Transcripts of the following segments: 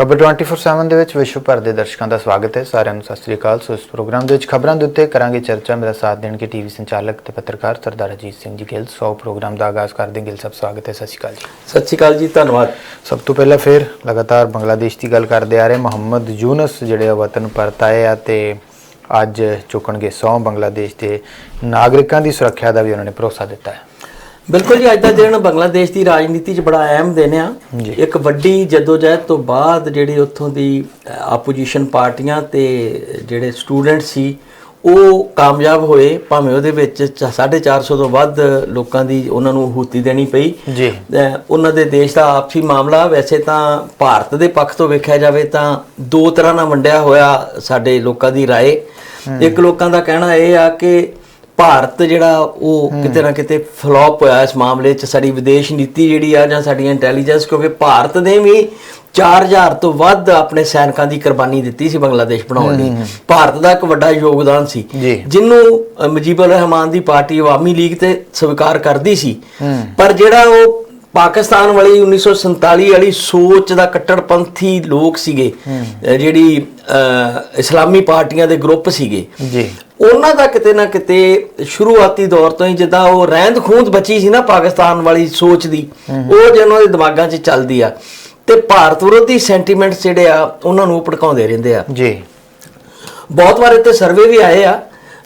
ਖਬਰ 24/7 ਦੇ ਵਿੱਚ ਵਿਸ਼ਵ ਭਰ ਦੇ ਦਰਸ਼ਕਾਂ ਦਾ ਸਵਾਗਤ ਹੈ। ਸਾਰਿਆਂ ਨੂੰ ਸਤਿ ਸ੍ਰੀ ਅਕਾਲ। ਸੋ ਇਸ ਪ੍ਰੋਗਰਾਮ ਦੇ ਵਿੱਚ ਖਬਰਾਂ ਦੇ ਉੱਤੇ ਕਰਾਂਗੇ ਚਰਚਾ। ਮੇਰਾ ਸਾਥ ਦੇਣਗੇ ਟੀਵੀ ਸੰਚਾਲਕ ਤੇ ਪੱਤਰਕਾਰ ਸਰਦਾਰ ਅਜੀਤ ਸਿੰਘ ਜੀ ਗਿੱਲ। ਸੋ ਪ੍ਰੋਗਰਾਮ ਦਾ ਆਗਾਜ਼ ਕਰਦੇ ਗਿੱਲ ਸਾਹਿਬ ਸਵਾਗਤ ਹੈ। ਸਤਿ ਸ੍ਰੀ ਅਕਾਲ ਜੀ। ਸਤਿ ਸ਼੍ਰੀ ਅਕਾਲ ਜੀ ਧੰਨਵਾਦ। ਸਭ ਤੋਂ ਪਹਿਲਾਂ ਫਿਰ ਲਗਾਤਾਰ ਬੰਗਲਾਦੇਸ਼ ਦੀ ਗੱਲ ਕਰਦੇ ਆ ਰਹੇ। ਮੁਹੰਮਦ ਯੂਨਸ ਜਿਹੜੇ ਵਤਨ ਪਰਤ ਆਏ ਆ ਤੇ ਅੱਜ ਚੁੱਕਣਗੇ ਸੌ। ਬੰਗਲਾਦੇਸ਼ ਦੇ ਨਾਗਰਿਕਾਂ ਦੀ ਸੁਰੱਖਿਆ ਦਾ ਵੀ ਉਹਨਾਂ ਨੇ ਭਰੋਸਾ ਦਿੱਤਾ ਹੈ। ਬਿਲਕੁਲ ਜੀ ਅੱਜ ਦਾ ਦਿਨ ਬੰਗਲਾਦੇਸ਼ ਦੀ ਰਾਜਨੀਤੀ 'ਚ ਬੜਾ ਅਹਿਮ ਦਿਨ ਆ ਜੀ। ਇੱਕ ਵੱਡੀ ਜਦੋਜਹਿਦ ਤੋਂ ਬਾਅਦ ਜਿਹੜੀ ਉੱਥੋਂ ਦੀ ਆਪੋਜੀਸ਼ਨ ਪਾਰਟੀਆਂ ਤੇ ਜਿਹੜੇ ਸਟੂਡੈਂਟ ਸੀ ਉਹ ਕਾਮਯਾਬ ਹੋਏ ਭਾਵੇਂ ਉਹਦੇ ਵਿੱਚ ਚ- 450 ਤੋਂ ਵੱਧ ਲੋਕਾਂ ਦੀ ਉਹਨਾਂ ਨੂੰ ਹੂਤੀ ਦੇਣੀ ਪਈ ਜੀ ਅਹ ਉਹਨਾਂ ਦੇ ਦੇਸ਼ ਦਾ ਆਪਸੀ ਮਾਮਲਾ ਵੈਸੇ ਤਾਂ ਭਾਰਤ ਦੇ ਪੱਖ ਤੋਂ ਵੇਖਿਆ ਜਾਵੇ ਤਾਂ ਦੋ ਤਰ੍ਹਾਂ ਨਾਲ ਵੰਡਿਆ ਹੋਇਆ ਸਾਡੇ ਲੋਕਾਂ ਦੀ رائے ਇੱਕ ਲੋਕਾਂ ਦਾ ਕਹਿਣਾ ਇਹ ਆ ਕਿ ਭਾਰਤ ਜਿਹੜਾ ਉਹ ਕਿਤੇ ਨਾ ਕਿਤੇ ਫਲॉप ਹੋਇਆ ਇਸ ਮਾਮਲੇ 'ਚ। ਸਾਡੀ ਵਿਦੇਸ਼ ਨੀਤੀ ਜਿਹੜੀ ਆ ਜਾਂ ਸਾਡੀਆਂ ਇੰਟੈਲੀਜੈਂਸ ਕਿਉਂਕਿ ਭਾਰਤ ਨੇ ਵੀ 4000 ਤੋਂ ਵੱਧ ਆਪਣੇ ਸੈਨਿਕਾਂ ਦੀ ਕੁਰਬਾਨੀ ਦਿੱਤੀ ਸੀ ਬੰਗਲਾਦੇਸ਼ ਬਣਾਉਣ ਲਈ ਭਾਰਤ ਦਾ ਇੱਕ ਵੱਡਾ ਯੋਗਦਾਨ ਸੀ। ਜੀ। ਜਿਹਨੂੰ ਅ, ਮੁਜੀਬੁਰ ਰਹਿਮਾਨ ਦੀ ਪਾਰਟੀ ਆਵਾਮੀ ਲੀਗ ਤੇ ਸਵੀਕਾਰ ਕਰਦੀ ਸੀ। ਪਰ ਜਿਹੜਾ ਉਹ ਪਾਕਿਸਤਾਨ ਵਾਲੀ 1947 ਵਾਲੀ ਸੋਚ ਦਾ ਕੱਟੜਪੰਥੀ ਲੋਕ ਸੀਗੇ ਜਿਹੜੀ ਇਸਲਾਮੀ ਪਾਰਟੀਆਂ ਦੇ ਗਰੁੱਪ ਸੀਗੇ। ਜੀ। ਉਹਨਾਂ ਦਾ ਕਿਤੇ ਨਾ ਕਿਤੇ ਸ਼ੁਰੂਆਤੀ ਦੌਰ ਤੋਂ ਹੀ ਜਿੱਦਾਂ ਉਹ ਰਹਿੰਦ ਖੂੰਦ ਬਚੀ ਸੀ ਨਾ ਪਾਕਿਸਤਾਨ ਵਾਲੀ ਸੋਚ ਦੀ ਉਹ ਜਿਹਨਾਂ ਦੇ ਦਿਮਾਗਾਂ 'ਚ ਚੱਲਦੀ ਆ। ਤੇ ਭਾਰਤ ਵਿਰੋਧੀ ਸੈਂਟੀਮੈਂਟਸ ਜਿਹੜੇ ਆ ਉਹਨਾਂ ਨੂੰ ਭੜਕਾਉਂਦੇ ਰਹਿੰਦੇ ਆ। ਜੀ। ਬਹੁਤ ਵਾਰ ਇੱਥੇ ਸਰਵੇ ਵੀ ਆਏ ਆ।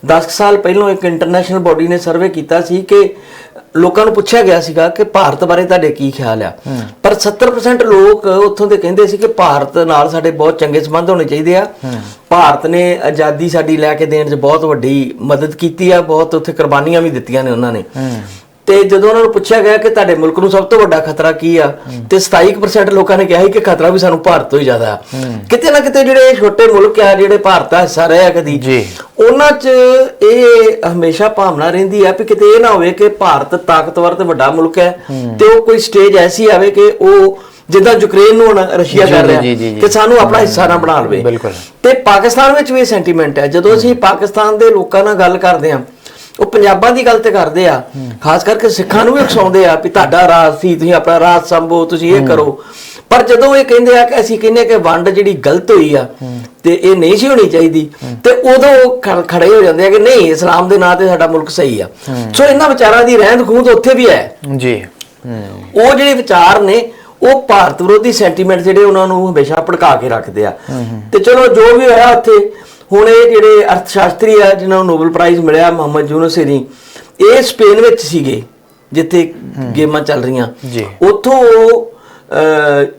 10 ਸਾਲ ਪਹਿਲਾਂ ਇੱਕ ਇੰਟਰਨੈਸ਼ਨਲ ਬਾਡੀ ਨੇ ਸਰਵੇ ਕੀਤਾ ਸੀ ਕਿ ਲੋਕਾਂ ਨੂੰ ਪੁੱਛਿਆ ਗਿਆ ਸੀਗਾ ਕਿ ਭਾਰਤ ਬਾਰੇ ਤੁਹਾਡੇ ਕੀ ਖਿਆਲ ਆ? ਪਰ 70% ਲੋਕ ਉੱਥੋਂ ਦੇ ਕਹਿੰਦੇ ਸੀ ਕਿ ਭਾਰਤ ਨਾਲ ਸਾਡੇ ਬਹੁਤ ਚੰਗੇ ਸੰਬੰਧ ਹੋਣੇ ਚਾਹੀਦੇ ਆ। ਭਾਰਤ ਨੇ ਆਜ਼ਾਦੀ ਸਾਡੀ ਲੈ ਕੇ ਦੇਣ 'ਚ ਬਹੁਤ ਵੱਡੀ ਮਦਦ ਕੀਤੀ ਆ ਬਹੁਤ ਉੱਥੇ ਕੁਰਬਾਨੀਆਂ ਵੀ ਦਿੱਤੀਆਂ ਨੇ ਉਹਨਾਂ ਨੇ। ਤੇ ਜਦੋਂ ਉਹਨਾਂ ਨੂੰ ਪੁੱਛਿਆ ਗਿਆ ਕਿ ਤੁਹਾਡੇ ਮੁਲਕ ਨੂੰ ਸਭ ਤੋਂ ਵੱਡਾ ਖਤਰਾ ਕੀ ਆ ਤੇ 27% ਲੋਕਾਂ ਨੇ ਕਿਹਾ ਸੀ ਕਿ ਖਤਰਾ ਵੀ ਸਾਨੂੰ ਭਾਰਤ ਤੋਂ ਹੀ ਜ਼ਿਆਦਾ ਆ ਕਿਤੇ ਨਾ ਕਿਤੇ ਜਿਹੜੇ ਛੋਟੇ ਮੁਲਕ ਆ ਜਿਹੜੇ ਭਾਰਤ ਦਾ ਹਿੱਸਾ ਰਹੇ ਆ ਕਦੀ ਜੀ। ਉਹਨਾਂ 'ਚ ਇਹ ਹਮੇਸ਼ਾ ਭਾਵਨਾ ਰਹਿੰਦੀ ਆ ਕਿ ਕਿਤੇ ਇਹ ਨਾ ਹੋਵੇ ਕਿ ਭਾਰਤ ਤਾਕਤਵਰ ਤੇ ਵੱਡਾ ਮੁਲਕ ਹੈ ਤੇ ਉਹ ਕੋਈ ਸਟੇਜ ਐਸੀ ਆਵੇ ਕਿ ਉਹ ਜਿੱਦਾਂ ਯੂਕਰੇਨ ਨੂੰ ਹੁਣ ਰਸ਼ੀਆ ਕਰ ਰਿਹਾ। ਕਿ ਸਾਨੂੰ ਆਪਣਾ ਹਿੱਸਾ ਨਾ ਬਣਾ ਲਵੇ। ਤੇ ਪਾਕਿਸਤਾਨ ਵਿੱਚ ਵੀ ਇਹ ਸੈਂਟੀਮੈਂਟ ਹੈ ਜਦੋਂ ਅਸੀਂ ਪਾਕਿਸਤਾਨ ਦੇ ਲੋਕਾਂ ਨਾਲ ਗੱਲ ਕਰਦੇ ਹਾਂ ਉਹ ਪੰਜਾਬਾਂ ਦੀ ਗੱਲ ਤੇ ਕਰਦੇ ਆ। ਖਾਸ ਕਰਕੇ ਸਿੱਖਾਂ ਨੂੰ ਵੀ ਉਕਸਾਉਂਦੇ ਆ ਵੀ ਤੁਹਾਡਾ ਰਾਜ ਸੀ ਤੁਸੀਂ ਆਪਣਾ ਰਾਜ ਸੰਭੋ ਤੁਸੀਂ ਇਹ ਕਰੋ। ਪਰ ਜਦੋਂ ਇਹ ਕਹਿੰਦੇ ਆ ਕਿ ਅਸੀਂ ਕਹਿੰਦੇ ਕਿ ਵੰਡ ਜਿਹੜੀ ਗਲਤ ਹੋਈ ਆ ਤੇ ਇਹ ਨਹੀਂ ਸੀ ਹੋਣੀ ਚਾਹੀਦੀ ਤੇ ਉਦੋਂ ਖੜੇ ਹੋ ਜਾਂਦੇ ਆ ਕਿ ਨਹੀਂ ਇਸਲਾਮ ਦੇ ਨਾਂ ਤੇ ਸਾਡਾ ਮੁਲਕ ਸਹੀ ਆ। ਸੋ ਇਹਨਾਂ ਵਿਚਾਰਾਂ ਦੀ ਰਹਿੰਦ ਖੂੰਦ ਉੱਥੇ ਵੀ ਹੈ। ਜੀ। ਉਹ ਜਿਹੜੇ ਵਿਚਾਰ ਨੇ ਉਹ ਭਾਰਤ ਵਿਰੋਧੀ ਸੈਂਟੀਮੈਂਟ ਜਿਹੜੇ ਉਹਨਾਂ ਨੂੰ ਹਮੇਸ਼ਾ ਭੜਕਾ ਕੇ ਰੱਖਦੇ ਆ। ਤੇ ਚਲੋ ਜੋ ਵੀ ਹੋਇਆ ਉੱਥੇ ਹੁਣ ਇਹ ਜਿਹੜੇ ਅਰਥ ਸ਼ਾਸਤਰੀ ਆ ਜਿਨ੍ਹਾਂ ਨੂੰ ਨੋਬਲ ਪ੍ਰਾਈਜ਼ ਮਿਲਿਆ ਮੁਹੰਮਦ ਯੂਨਸ ਨੇ ਇਹ ਸਪੇਨ ਵਿੱਚ ਸੀਗੇ ਜਿੱਥੇ ਗੇਮਾਂ ਚੱਲ ਰਹੀਆਂ। ਉੱਥੋਂ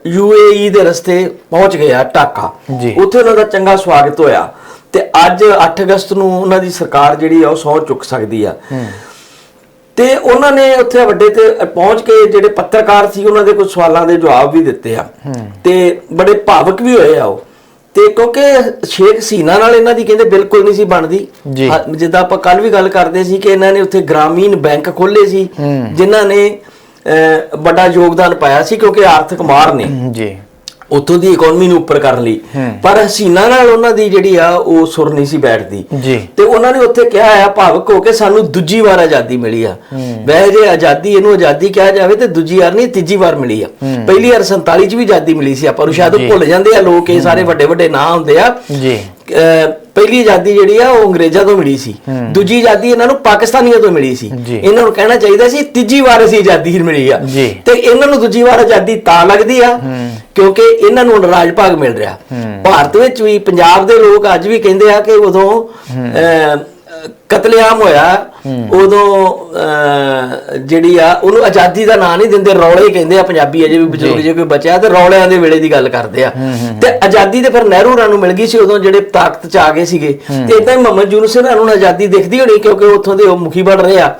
ਯੂਏਈ ਦੇ ਰਸਤੇ ਪਹੁੰਚ ਗਿਆ ਜੀ। ਉੱਥੇ ਉਹਨਾਂ ਦਾ ਚੰਗਾ ਸਵਾਗਤ ਹੋਇਆ। ਤੇ ਅੱਜ 8 ਅਗਸਤ ਨੂੰ ਉਹਨਾਂ ਦੀ ਸਰਕਾਰ ਜਿਹੜੀ ਆ ਉਹ ਸਹੁੰ ਚੁੱਕ ਸਕਦੀ ਆ। ਤੇ ਉਹਨਾਂ ਨੇ ਉੱਥੇ ਵੱਡੇ ਤੇ ਪਹੁੰਚ ਕੇ ਜਿਹੜੇ ਪੱਤਰਕਾਰ ਸੀ ਉਹਨਾਂ ਦੇ ਕੁਝ ਸਵਾਲਾਂ ਦੇ ਜਵਾਬ ਵੀ ਦਿੱਤੇ ਆ। ਤੇ ਬੜੇ ਭਾਵਕ ਵੀ ਹੋਏ ਆ ਉਹ। ਤੇ ਕਿਉਂਕਿ ਸ਼ੇਖ ਹਸੀਨਾ ਨਾਲ ਇਹਨਾਂ ਦੀ ਕਹਿੰਦੇ ਬਿਲਕੁਲ ਨਹੀਂ ਸੀ ਬਣਦੀ। ਜਿੱਦਾਂ ਆਪਾਂ ਕੱਲ ਵੀ ਗੱਲ ਕਰਦੇ ਸੀ ਕਿ ਇਹਨਾਂ ਨੇ ਉੱਥੇ ਗ੍ਰਾਮੀਣ ਬੈਂਕ ਖੋਲੇ ਸੀ ਜਿਨ੍ਹਾਂ ਨੇ ਵੱਡਾ ਯੋਗਦਾਨ ਪਾਇਆ ਸੀ ਕਿਉਂਕਿ ਆਰਥਿਕ ਮਾਰ ਨੇ। ਜੀ। ਉੱਥੋਂ ਦੀ ਇਕਨੋਮੀ ਨੂੰ ਉੱਪਰ ਕਰਨ ਲਈ। ਪਰ ਹਸੀਨਾ ਨਾਲ ਉਹਨਾਂ ਦੀ ਜਿਹੜੀ ਆ ਉਹ ਸੁਰ ਨਹੀਂ ਸੀ ਬੈਠਦੀ। ਤੇ ਉਹਨਾਂ ਨੇ ਉੱਥੇ ਕਿਹਾ ਆ ਭਾਵਕ ਹੋ ਕੇ ਸਾਨੂੰ ਦੂਜੀ ਵਾਰ ਆਜ਼ਾਦੀ ਮਿਲੀ ਆ। ਵੈਸੇ ਜੇ ਆਜ਼ਾਦੀ ਇਹਨੂੰ ਆਜ਼ਾਦੀ ਕਿਹਾ ਜਾਵੇ ਤੇ ਦੂਜੀ ਵਾਰ ਨਹੀਂ ਤੀਜੀ ਵਾਰ ਮਿਲੀ ਆ। ਪਹਿਲੀ ਵਾਰ 47 ਚ ਵੀ ਆਜ਼ਾਦੀ ਮਿਲੀ ਸੀ ਆਪਾਂ ਨੂੰ ਸ਼ਾਇਦ ਭੁੱਲ ਜਾਂਦੇ ਆ ਲੋਕ ਇਹ ਸਾਰੇ ਵੱਡੇ ਵੱਡੇ ਨਾਂ ਹੁੰਦੇ ਆ। ਜੀ। ਪਹਿਲੀ ਆਜ਼ਾਦੀ ਜਿਹੜੀ ਆ ਉਹ ਅੰਗਰੇਜ਼ਾਂ ਤੋਂ ਮਿਲੀ ਸੀ। ਦੂਜੀ ਆਜ਼ਾਦੀ ਇਹਨਾਂ ਨੂੰ ਪਾਕਿਸਤਾਨੀਆਂ ਤੋਂ ਮਿਲੀ ਸੀ। ਇਹਨਾਂ ਨੂੰ ਕਹਿਣਾ ਚਾਹੀਦਾ ਸੀ ਤੀਜੀ ਵਾਰ ਅਸੀਂ ਆਜ਼ਾਦੀ ਮਿਲੀ ਆ। ਤੇ ਇਹਨਾਂ ਨੂੰ ਦੂਜੀ ਵਾਰ ਆਜ਼ਾਦੀ ਤਾਂ ਲੱਗਦੀ ਆ ਕਿਉਂਕਿ ਇਹਨਾਂ ਨੂੰ ਰਾਜ ਭਾਗ ਮਿਲ ਰਿਹਾ। ਭਾਰਤ ਵਿੱਚ ਵੀ ਪੰਜਾਬ ਦੇ ਲੋਕ ਅੱਜ ਵੀ ਕਹਿੰਦੇ ਆ ਕਿ ਉਦੋਂ ਕਤਲੇਆਮ ਹੋਇਆ ਉਦੋਂ ਜਿਹੜੀ ਆ ਉਹਨੂੰ ਆਜ਼ਾਦੀ ਦਾ ਨਾਂ ਨਹੀਂ ਦਿੰਦੇ ਰੌਲੇ ਕਹਿੰਦੇ ਆ ਪੰਜਾਬੀ ਅਜੇ ਵੀ ਬਜ਼ੁਰਗ ਜੇ। ਕੋਈ ਬਚਿਆ ਤੇ ਰੌਲਿਆਂ ਦੇ ਵੇਲੇ ਦੀ ਗੱਲ ਕਰਦੇ ਆ। ਤੇ ਆਜ਼ਾਦੀ ਤੇ ਫਿਰ ਨਹਿਰੂ ਹੋਰਾਂ ਨੂੰ ਮਿਲ ਗਈ ਸੀ ਉਦੋਂ ਜਿਹੜੇ ਤਾਕਤ ਚ ਆ ਗਏ ਸੀਗੇ। ਤੇ ਇਦਾਂ ਹੀ ਮੁਹੰਮਦ ਯੂਨਸ ਹੋਰਾਂ ਨੂੰ ਆਜ਼ਾਦੀ ਦਿਖਦੀ ਹੋਣੀ ਕਿਉਂਕਿ ਉੱਥੋਂ ਦੇ ਉਹ ਮੁਖੀ ਬਣ ਰਹੇ ਆ।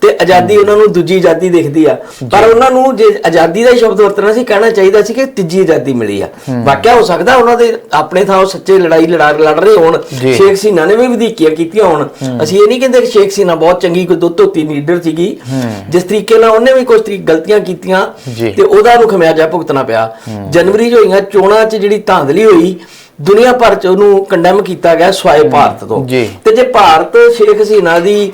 ਤੇ ਆਜ਼ਾਦੀ ਉਹਨਾਂ ਨੂੰ ਦੂਜੀ ਆਜ਼ਾਦੀ ਦਿਖਦੀ ਆ। ਪਰ ਉਹਨਾਂ ਨੂੰ ਜੇ ਆਜ਼ਾਦੀ ਦਾ ਹੀ ਸ਼ਬਦ ਵਰਤਣਾ ਸੀ ਕਹਿਣਾ ਚਾਹੀਦਾ ਸੀ ਕਿ ਤੀਜੀ ਆਜ਼ਾਦੀ ਮਿਲੀ ਆ। ਵਾਕਿਆ ਹੋ ਸਕਦਾ ਉਹਨਾਂ ਦੇ ਆਪਣੇ ਥਾਂ ਉਹ ਸੱਚੇ ਲੜਾਈ ਲੜਾ ਲੜ ਰਹੇ ਹੋਣ। ਸ਼ੇਖ ਹਸੀਨਾ ਨੇ ਵੀ ਵਧੀਕੀਆਂ ਕੀਤੀਆਂ ਹੋਣ। ਅਸੀਂ ਇਹ ਨਹੀਂ ਕਹਿੰਦੇ ਕਿ ਸ਼ੇਖ ਹਸੀਨਾ ਬਹੁਤ ਚੰਗੀ ਕੋਈ ਦੁੱਧ ਧੋਤੀ ਲੀਡਰ ਸੀਗੀ। ਜਿਸ ਤਰੀਕੇ ਨਾਲ ਉਹਨੇ ਵੀ ਕੁਝ ਤਰੀ ਗਲਤੀਆਂ ਕੀਤੀਆਂ। ਤੇ ਉਹਦਾ ਨੂੰ ਖਮਿਆਜਾ ਭੁਗਤਣਾ ਪਿਆ। ਜਨਵਰੀ 'ਚ ਹੋਈਆਂ ਚੋਣਾਂ 'ਚ ਜਿਹੜੀ ਧਾਂਦਲੀ ਹੋਈ ਦੁਨੀਆ ਭਰ ਚ ਉਹਨੂੰ ਕੰਡੈਮ ਕੀਤਾ ਗਿਆ ਸਵਾਏ ਭਾਰਤ ਤੋਂ। ਤੇ ਜੇ ਭਾਰਤ ਸ਼ੇਖ ਹਸੀਨਾ ਦੀ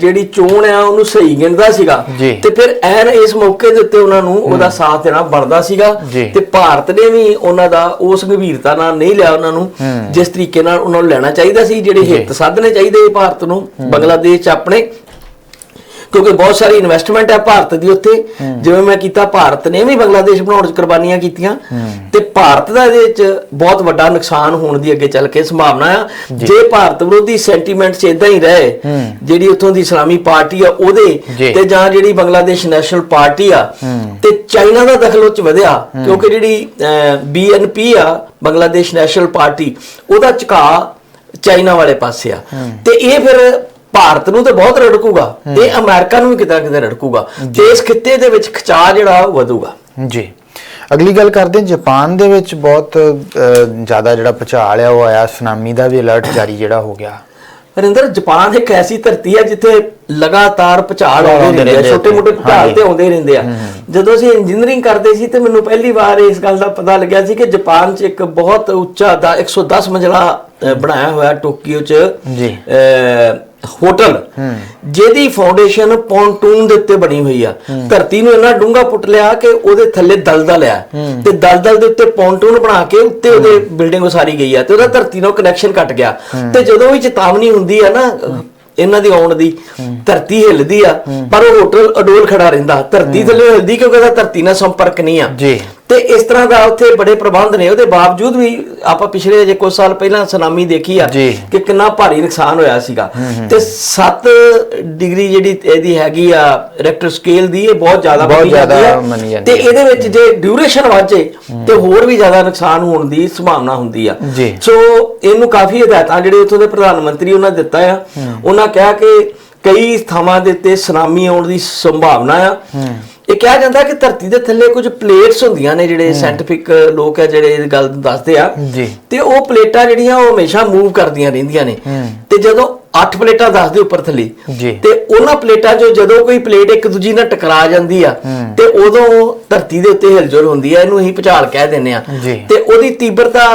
ਜਿਹੜੀ ਚੋਣ ਆ ਉਹਨੂੰ ਸਹੀ ਗਿਣਦਾ ਸੀਗਾ। ਤੇ ਫਿਰ ਐਨ ਇਸ ਮੌਕੇ ਦੇ ਉੱਤੇ ਉਹਨਾਂ ਨੂੰ ਉਹਦਾ ਸਾਥ ਦੇਣਾ ਬਣਦਾ ਸੀਗਾ। ਤੇ ਭਾਰਤ ਨੇ ਵੀ ਉਹਨਾਂ ਦਾ ਉਸ ਗੰਭੀਰਤਾ ਨਾਲ ਨਹੀਂ ਲਿਆ ਉਹਨਾਂ ਨੂੰ। ਜਿਸ ਤਰੀਕੇ ਨਾਲ ਉਹਨਾਂ ਨੂੰ ਲੈਣਾ ਚਾਹੀਦਾ ਸੀ ਜਿਹੜੇ ਹਿੱਤ ਸਾਧਨੇ ਚਾਹੀਦੇ ਭਾਰਤ ਨੂੰ ਬੰਗਲਾਦੇਸ਼ ਚ ਆਪਣੇ। ਕਿਉਂਕਿ ਬਹੁਤ ਸਾਰੀ ਇਨਵੈਸਟਮੈਂਟ ਹੈ ਭਾਰਤ ਦੀ ਉੱਥੇ। ਜਿਵੇਂ ਮੈਂ ਕੀਤਾ ਭਾਰਤ ਨੇ ਵੀ ਬੰਗਲਾਦੇਸ਼ ਬਣਾਉਣ 'ਚ ਕੁਰਬਾਨੀਆਂ ਕੀਤੀਆਂ। ਤੇ ਭਾਰਤ ਦਾ ਇਹਦੇ ਵਿੱਚ ਬਹੁਤ ਵੱਡਾ ਨੁਕਸਾਨ ਹੋਣ ਦੀ ਅੱਗੇ ਚੱਲ ਕੇ ਸੰਭਾਵਨਾ ਆ। ਜੇ। ਭਾਰਤ ਵਿਰੋਧੀ ਸੈਂਟੀਮੈਂਟਸ ਇਦਾਂ ਹੀ ਰਹੇ ਜਿਹੜੀ ਉੱਥੋਂ ਦੀ ਇਸਲਾਮੀ ਪਾਰਟੀ ਆ। ਉਹਦੇ ਤੇ ਜਾਂ ਜਿਹੜੀ ਬੰਗਲਾਦੇਸ਼ ਨੈਸ਼ਨਲ ਪਾਰਟੀ ਆ ਤੇ ਚਾਈਨਾ ਦਾ ਦਖਲ ਉਹ 'ਚ ਵਧਿਆ ਕਿਉਂਕਿ ਜਿਹੜੀ ਬੀਐਨਪੀ ਆ ਬੰਗਲਾਦੇਸ਼ ਨੈਸ਼ਨਲ ਪਾਰਟੀ ਉਹਦਾ ਝੁਕਾ ਚਾਈਨਾ ਵਾਲੇ ਪਾਸੇ ਆ। ਤੇ ਇਹ ਫਿਰ ਭਾਰਤ ਨੂੰ ਤੇ ਬਹੁਤ ਰੜਕੂਗਾ ਤੇ ਅਮਰੀਕਾ ਨੂੰ ਵੀ ਕਿਤੇ ਕਿਤੇ ਰੜਕੂਗਾ। ਤੇ ਇਸ ਖਿੱਤੇ ਦੇ ਵਿੱਚ ਖਿਚਾਅ ਜਿਹੜਾ ਵਧੂਗਾ। ਜੀ। ਅਗਲੀ ਗੱਲ ਕਰਦੇ ਹਾਂ ਜਾਪਾਨ ਦੇ ਵਿੱਚ ਬਹੁਤ ਜ਼ਿਆਦਾ ਜਿਹੜਾ ਭੁਚਾਲ ਆ ਉਹ ਆਇਆ ਸੁਨਾਮੀ ਦਾ ਵੀ ਅਲਰਟ ਜਾਰੀ ਜਿਹੜਾ ਹੋ ਗਿਆ। ਹਰਿੰਦਰ ਜਾਪਾਨ ਇੱਕ ਐਸੀ ਧਰਤੀ ਹੈ ਜਿੱਥੇ ਲਗਾਤਾਰ ਭੁਚਾਲ ਆਉਂਦੇ ਰਹਿੰਦੇ ਆ ਰਹਿੰਦੇ ਛੋਟੇ ਮੋਟੇ ਉੱਥੇ। ਭੁਚਾਲ। ਤੇ ਆਉਂਦੇ ਰਹਿੰਦੇ ਆ। ਜਦੋਂ ਅਸੀਂ ਇੰਜੀਨੀਅਰਿੰਗ ਕਰਦੇ ਸੀ ਤੇ ਮੈਨੂੰ ਪਹਿਲੀ ਵਾਰ ਇਸ ਗੱਲ ਦਾ ਪਤਾ ਲੱਗਿਆ ਸੀ ਕਿ ਜਾਪਾਨ 'ਚ ਇੱਕ ਬਹੁਤ ਉੱਚਾ ਦਾ 110 ਮੰਜ਼ਲਾ ਬਣਾਇਆ ਹੋਇਆ ਟੋਕੀਓ 'ਚ। ਜੀ। ਹੋਟਲ। ਜਿਹਦੀ ਫਾਊਂਡੇਸ਼ਨ ਪੌਂਟੂਨ ਦੇ ਉੱਤੇ ਬਣੀ ਹੋਈ ਆ। ਧਰਤੀ ਨੂੰ ਇੰਨਾ ਡੂੰਘਾ ਪੁੱਟ ਲਿਆ ਕਿ ਉਹਦੇ ਥੱਲੇ ਦਲਦਲ ਆ। ਤੇ ਦਲਦਲ ਦੇ ਉੱਤੇ ਪੌਂਟੂਨ ਬਣਾ ਕੇ ਉੱਤੇ ਉਹਦੇ ਬਿਲਡਿੰਗ ਉਸਾਰੀ ਗਈ ਆ ਤੇ ਉਹਦਾ ਧਰਤੀ ਨਾਲ ਕਨੈਕਸ਼ਨ ਕੱਟ ਗਿਆ। ਤੇ ਜਦੋਂ ਵੀ ਚੇਤਾਵਨੀ ਹੁੰਦੀ ਆ ਨਾ ਇਹਨਾਂ ਦੀ ਆਉਣ ਦੀ ਧਰਤੀ ਹਿੱਲਦੀ ਆ ਪਰ ਉਹ ਹੋਟਲ ਅਡੋਲ ਖੜਾ ਰਹਿੰਦਾ। ਧਰਤੀ ਥੱਲੇ ਹਿੱਲਦੀ ਕਿਉਂਕਿ ਉਹਦਾ ਧਰਤੀ ਨਾਲ ਸੰਪਰਕ ਨਹੀਂ ਆ। ਜੀ। ਤੇ ਇਸ ਤਰ੍ਹਾਂ ਦਾ ਉੱਥੇ ਬੜੇ ਪ੍ਰਬੰਧ ਨੇ। ਉਹਦੇ ਬਾਵਜੂਦ ਵੀ ਆਪਾਂ ਪਿਛਲੇ ਜੇ ਕੁਝ ਸਾਲ ਪਹਿਲਾਂ ਸੁਨਾਮੀ ਦੇਖੀ ਆ। ਕਿ ਕਿੰਨਾ ਭਾਰੀ ਨੁਕਸਾਨ ਹੋਇਆ ਸੀਗਾ। ਤੇ 7 ਡਿਗਰੀ ਜਿਹੜੀ ਇਹਦੀ ਹੈਗੀ ਆ ਰੈਕਟਰ ਸਕੇਲ ਦੀ ਇਹ ਬਹੁਤ ਜ਼ਿਆਦਾ ਮੰਨੀ ਜਾਂਦੀ ਤੇ। ਇਹਦੇ ਵਿੱਚ ਜੇ ਡਿਊਰੇਸ਼ਨ ਵਾਜੇ ਤੇ ਹੋਰ ਵੀ ਜ਼ਿਆਦਾ ਨੁਕਸਾਨ ਹੋਣ ਦੀ ਸੰਭਾਵਨਾ ਹੁੰਦੀ ਆ। ਸੋ ਇਹਨੂੰ ਕਾਫੀ ਹਦਾਇਤਾਂ ਜਿਹੜੇ ਉੱਥੋਂ ਦੇ ਪ੍ਰਧਾਨ ਮੰਤਰੀ ਉਹਨਾਂ ਦਿੱਤਾ ਆ। ਉਹਨਾਂ ਕਿਹਾ ਕਿ ਕਈ ਥਾਵਾਂ ਦੇ ਉੱਤੇ ਸੁਨਾਮੀ ਆਉਣ ਦੀ ਸੰਭਾਵਨਾ ਆ। ਇਹ ਕਿਹਾ ਜਾਂਦਾ ਕਿ ਧਰਤੀ ਦੇ ਥੱਲੇ ਕੁਝ ਪਲੇਟਸ ਹੁੰਦੀਆਂ ਨੇ ਜਿਹੜੇ ਸਾਇੰਟਿਫਿਕ ਲੋਕ ਆ ਜਿਹੜੇ ਇਹ ਗੱਲ ਦੱਸਦੇ ਆ। ਤੇ ਉਹ ਪਲੇਟਾਂ ਜਿਹੜੀਆਂ ਉਹ ਹਮੇਸ਼ਾ ਮੂਵ ਕਰਦੀਆਂ ਰਹਿੰਦੀਆਂ ਨੇ। ਤੇ ਜਦੋਂ 8 ਪਲੇਟਾਂ ਦੱਸਦੇ ਉੱਪਰ ਥੱਲੇ। ਤੇ ਉਹਨਾਂ ਪਲੇਟਾਂ 'ਚੋਂ ਜਦੋਂ ਕੋਈ ਪਲੇਟ ਇੱਕ ਦੂਜੀ ਨਾਲ ਟਕਰਾ ਜਾਂਦੀ ਆ ਤੇ ਉਦੋਂ ਧਰਤੀ ਦੇ ਉੱਤੇ ਹਿਲਜੁਲ ਹੁੰਦੀ ਆ। ਇਹਨੂੰ ਅਸੀਂ ਭੁਚਾਲ ਕਹਿ ਦਿੰਦੇ ਆ। ਤੇ ਉਹਦੀ ਤੀਬਰਤਾ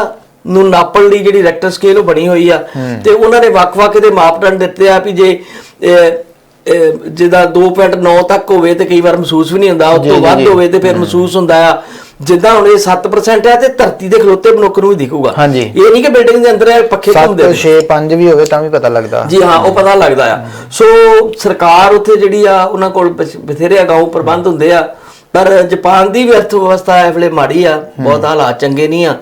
ਨੂੰ ਨਾਪਣ ਲਈ ਜਿਹੜੀ ਰੈਕਟਰ ਸਕੇਲ ਉਹ ਬਣੀ ਹੋਈ ਆ। ਤੇ ਉਹਨਾਂ ਨੇ ਵੱਖ-ਵੱਖ ਦੇ ਮਾਪਦੰਡ ਦਿੱਤੇ ਆ ਵੀ ਜੇ ਜਿਹਦਾ 2.9 ਤੱਕ ਹੋਵੇ ਤੇ ਕਈ ਵਾਰ ਮਹਿਸੂਸ ਵੀ ਨਹੀਂ ਹੁੰਦਾ ਉਸ ਤੋਂ ਵੱਧ। ਹੋਵੇ ਤੇ ਫਿਰ ਮਹਿਸੂਸ ਹੁੰਦਾ ਆ ਜਿੱਦਾਂ ਹੁਣ ਇਹ 7% ਹੈ ਤੇ ਧਰਤੀ ਦੇ ਖਲੋਤੇ ਮਨੁੱਖ ਨੂੰ ਵੀ ਦਿਖੂਗਾ। ਇਹ ਨਹੀਂ ਕਿ ਬਿਲਡਿੰਗ ਦੇ ਅੰਦਰ ਪੱਖੇ 7 ਘੁੰਮਦੇ ਨੇ 6 5 ਵੀ ਹੋਵੇ ਤਾਂ ਵੀ ਪਤਾ ਲੱਗਦਾ। ਜੀ ਹਾਂ ਉਹ ਪਤਾ ਲੱਗਦਾ ਆ। ਸੋ ਸਰਕਾਰ ਉੱਥੇ ਜਿਹੜੀ ਆ ਉਹਨਾਂ ਕੋਲ ਬਥ- ਬਥੇਰੇ ਅਗਾਊਂ ਪ੍ਰਬੰਧ ਹੁੰਦੇ ਆ। ਪਰ ਜਾਪਾਨ ਦੀ ਵੀ ਅਰਥ ਵਿਵਸਥਾ ਇਸ ਵੇਲੇ ਮਾੜੀ ਆ ਬਹੁਤ ਹਾਲਾਤ ਚੰਗੇ ਨਹੀਂ ਆ।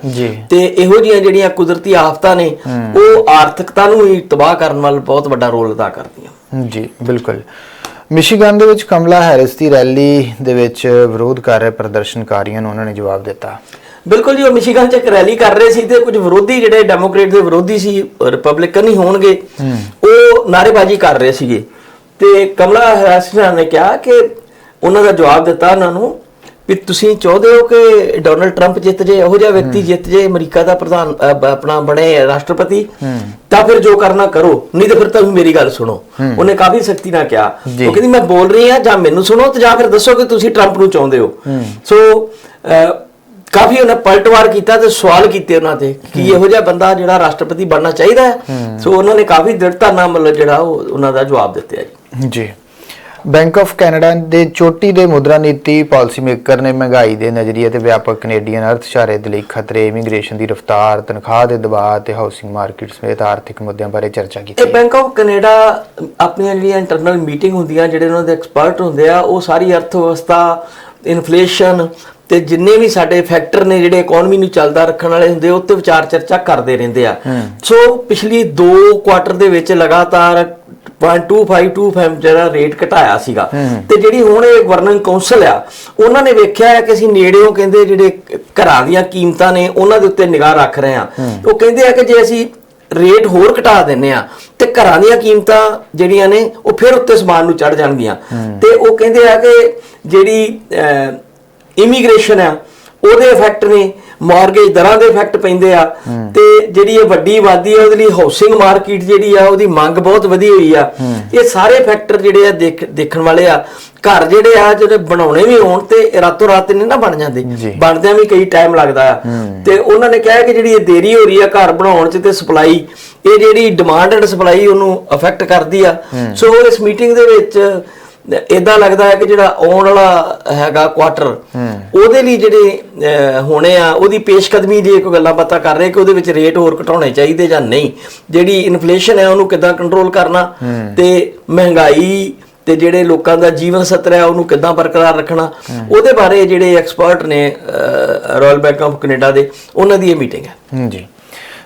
ਤੇ ਇਹੋ ਜੀਆਂ ਜਿਹੜੀਆਂ ਕੁਦਰਤੀ ਆਫਤਾਂ ਨੇ ਉਹ ਆਰਥਿਕਤਾ ਨੂੰ ਹੀ ਤਬਾਹ ਕਰਨ ਵੱਲ ਬਹੁਤ ਵੱਡਾ ਰੋਲ ਅਦਾ ਕਰਦੀਆਂ। ਜੀ ਬਿਲਕੁਲ। ਮਿਸ਼ੀਗਨ ਦੇ ਵਿੱਚ ਕਮਲਾ ਹੈਰਿਸ ਦੀ ਰੈਲੀ ਦੇ ਵਿੱਚ ਵਿਰੋਧ ਕਰ ਰਹੇ ਪ੍ਰਦਰਸ਼ਨਕਾਰੀਆਂ ਨੂੰ ਉਹਨਾਂ ਨੇ ਜਵਾਬ ਦਿੱਤਾ। ਬਿਲਕੁਲ ਜੀ ਉਹ ਮਿਸ਼ੀਗਨ ਚ ਇੱਕ ਰੈਲੀ ਕਰ ਰਹੇ ਸੀ ਤੇ ਕੁਝ ਵਿਰੋਧੀ ਜਿਹੜੇ ਡੈਮੋਕ੍ਰੇਟ ਦੇ ਵਿਰੋਧੀ ਸੀ ਰਿਪਬਲਿਕਨ ਹੀ ਹੋਣਗੇ ਉਹ ਨਾਅਰੇਬਾਜ਼ੀ ਕਰ ਰਹੇ ਸੀਗੇ। ਤੇ ਕਮਲਾ ਹੈਰਿਸ ਨੇ ਕਿਹਾ ਕਿ ਉਹਨਾਂ ਦਾ ਜਵਾਬ ਦਿੱਤਾ ਉਹਨਾਂ ਨੂੰ ਵੀ ਤੁਸੀਂ ਚਾਹੁੰਦੇ ਹੋ ਕਿ ਡੋਨਲਡ ਟਰੰਪ ਜਿੱਤ ਜੇ ਇਹੋ ਜਿਹਾ ਵਿਅਕਤੀ ਜਿੱਤ ਜੇ ਅਮਰੀਕਾ ਦਾ ਪ੍ਰਧਾਨ ਆਪਣਾ ਬਣੇ ਰਾਸ਼ਟਰਪਤੀ ਤਾਂ ਫਿਰ ਜੋ ਕਰਨਾ ਕਰੋ ਨਹੀਂ ਤਾਂ ਫਿਰ ਤੁਸੀਂ ਮੇਰੀ ਗੱਲ ਸੁਣੋ। ਉਹਨੇ ਕਾਫੀ ਸਖਤੀ ਨਾਲ ਕਿਹਾ। ਉਹ ਕਹਿੰਦੀ ਮੈਂ ਬੋਲ ਰਹੀ ਹਾਂ ਜਾਂ ਮੈਨੂੰ ਸੁਣੋ ਤੇ ਜਾਂ ਫਿਰ ਦੱਸੋ ਕਿ ਤੁਸੀਂ ਟਰੰਪ ਨੂੰ ਚਾਹੁੰਦੇ ਹੋ। ਸੋ ਕਾਫੀ ਉਹਨੇ ਪਲਟਵਾਰ ਕੀਤਾ ਤੇ ਸਵਾਲ ਕੀਤੇ ਉਹਨਾਂ ਤੇ ਕਿ ਇਹੋ ਜਿਹਾ ਬੰਦਾ ਜਿਹੜਾ ਰਾਸ਼ਟਰਪਤੀ ਬਣਨਾ ਚਾਹੀਦਾ ਹੈ। ਸੋ ਉਹਨਾਂ ਨੇ ਕਾਫੀ ਦ੍ਰਿੜਤਾ ਨਾਲ ਮਤਲਬ ਜਿਹੜਾ ਉਹ ਉਹਨਾਂ ਦਾ ਜਵਾਬ ਦਿੱਤਾ ਜੀ। ਜੀ। ਬੈਂਕ ਆਫ ਕੈਨੇਡਾ ਦੇ ਚੋਟੀ ਦੇ ਮੁਦਰਾ ਨੀਤੀ ਪਾਲਿਸੀ ਮੇਕਰ ਨੇ ਮਹਿੰਗਾਈ ਦੇ ਨਜ਼ਰੀਏ ਤੇ ਵਿਆਪਕ ਕੈਨੇਡੀਅਨ ਅਰਥਚਾਰੇ ਦੇ ਲਈ ਖਤਰੇ ਇਮੀਗ੍ਰੇਸ਼ਨ ਦੀ ਰਫ਼ਤਾਰ ਤਨਖਾਹ ਦੇ ਦਬਾਅ ਤੇ ਹਾਊਸਿੰਗ ਮਾਰਕੀਟ ਸਮੇਤ ਆਰਥਿਕ ਮੁੱਦਿਆਂ ਬਾਰੇ ਚਰਚਾ ਕੀਤੀ। ਇਹ ਬੈਂਕ ਆਫ ਕੈਨੇਡਾ ਆਪਣੀਆਂ ਜਿਹੜੀਆਂ ਇੰਟਰਨਲ ਮੀਟਿੰਗ ਹੁੰਦੀਆਂ ਜਿਹੜੇ ਉਹਨਾਂ ਦੇ ਐਕਸਪਰਟ ਹੁੰਦੇ ਆ ਉਹ ਸਾਰੀ ਅਰਥ ਵਿਵਸਥਾ ਇਨਫਲੇਸ਼ਨ ਤੇ ਜਿੰਨੇ ਵੀ ਸਾਡੇ ਫੈਕਟਰ ਨੇ ਜਿਹੜੇ ਇਕਨੋਮੀ ਨੂੰ ਚੱਲਦਾ ਰੱਖਣ ਵਾਲੇ ਹੁੰਦੇ ਉਹ ਤੇ ਵਿਚਾਰ ਚਰਚਾ ਕਰਦੇ ਰਹਿੰਦੇ ਆ। ਸੋ ਪਿਛਲੀ 2 ਕੁਆਟਰ ਦੇ ਵਿੱਚ ਲਗਾਤਾਰ 0.2525 ਜਿਹੜਾ ਰੇਟ ਘਟਾਇਆ ਸੀਗਾ। ਤੇ ਜਿਹੜੀ ਹੁਣ ਇਹ ਗਵਰਨਿੰਗ ਕਾਉਂਸਲ ਆ ਉਹਨਾਂ ਨੇ ਵੇਖਿਆ ਕਿ ਅਸੀਂ ਨੇੜਿਓਂ ਕਹਿੰਦੇ ਜਿਹੜੇ ਘਰਾਂ ਦੀਆਂ ਕੀਮਤਾਂ ਨੇ ਉਹਨਾਂ ਦੇ ਉੱਤੇ ਨਿਗਾਹ ਰੱਖ ਰਹੇ ਆ ਉਹ ਕਹਿੰਦੇ ਆ ਕਿ ਜੇ ਅਸੀਂ ਰੇਟ ਹੋਰ ਘਟਾ ਦਿੰਨੇ ਆ ਤੇ ਘਰਾਂ ਦੀਆਂ ਕੀਮਤਾਂ ਜਿਹੜੀਆਂ ਨੇ ਉਹ ਫਿਰ ਉੱਤੇ ਸਮਾਨ ਨੂੰ ਚੜ ਜਾਣਗੀਆਂ। ਤੇ ਉਹ ਕਹਿੰਦੇ ਆ ਕਿ ਜਿਹੜੀ ਇਮੀਗ੍ਰੇਸ਼ਨ ਆ ਉਹਦੇ ਇਫੈਕਟ ਨੇ। ਮਾਰਗੇਜ ਦਰਾਂ ਦੇ ਇਫੈਕਟ ਪੈਂਦੇ ਆ। ਤੇ ਜਿਹੜੀ ਇਹ ਵੱਡੀ ਆਬਾਦੀ ਆ ਉਹਦੇ ਲਈ ਹਾਊਸਿੰਗ ਮਾਰਕੀਟ ਜਿਹੜੀ ਆ ਉਹਦੀ ਮੰਗ ਬਹੁਤ ਵਧੀ ਹੋਈ ਆ। ਇਹ ਸਾਰੇ ਫੈਕਟਰ ਜਿਹੜੇ ਆ ਦੇਖ- ਦੇਖਣ ਵਾਲੇ ਆ। ਘਰ ਜਿਹੜੇ ਆ ਜਿਹੜੇ ਬਣਾਉਣੇ ਵੀ ਹੋਣ ਤੇ ਰਾਤੋਂ ਰਾਤ ਨਹੀਂ ਨਾ ਬਣ ਜਾਂਦੇ। ਬਣਦਿਆਂ ਵੀ ਕਈ ਟਾਈਮ ਲੱਗਦਾ ਆ। ਤੇ ਉਹਨਾਂ ਨੇ ਕਿਹਾ ਕਿ ਜਿਹੜੀ ਇਹ ਦੇਰੀ ਹੋ ਰਹੀ ਆ ਘਰ ਬਣਾਉਣ 'ਚ ਤੇ ਸਪਲਾਈ ਇਹ ਜਿਹੜੀ ਡਿਮਾਂਡ ਐਂਡ ਸਪਲਾਈ ਉਹਨੂੰ ਅਫੈਕਟ ਕਰਦੀ ਆ। ਸੋ ਇਸ ਮੀਟਿੰਗ ਦੇ ਵਿੱਚ ਇਦਾਂ ਲੱਗਦਾ ਹੈ ਕਿ ਜਿਹੜਾ ਆਉਣ ਵਾਲਾ ਹੈਗਾ ਕੁਆਟਰ ਉਹਦੇ ਲਈ ਜਿਹੜੇ ਹੋਣੇ ਆ ਉਹਦੀ ਪੇਸ਼ਕਦਮੀ ਦੀ ਕੋਈ ਗੱਲਾਂ ਬਾਤਾਂ ਕਰ ਰਹੇ ਕਿ ਉਹਦੇ ਵਿੱਚ ਰੇਟ ਹੋਰ ਘਟਾਉਣੇ ਚਾਹੀਦੇ ਜਾਂ ਨਹੀਂ। ਜਿਹੜੀ ਇਨਫਲੇਸ਼ਨ ਹੈ ਉਹਨੂੰ ਕਿੱਦਾਂ ਕੰਟਰੋਲ ਕਰਨਾ? ਤੇ ਮਹਿੰਗਾਈ ਤੇ ਜਿਹੜੇ ਲੋਕਾਂ ਦਾ ਜੀਵਨ ਸਤਰ ਹੈ ਉਹਨੂੰ ਕਿੱਦਾਂ ਬਰਕਰਾਰ ਰੱਖਣਾ? ਉਹਦੇ ਬਾਰੇ ਜਿਹੜੇ ਐਕਸਪਰਟ ਨੇ ਰਾਇਲ ਬੈਂਕ ਆਫ ਕੈਨੇਡਾ ਦੇ ਉਹਨਾਂ ਦੀ ਇਹ ਮੀਟਿੰਗ ਹੈ ਜੀ।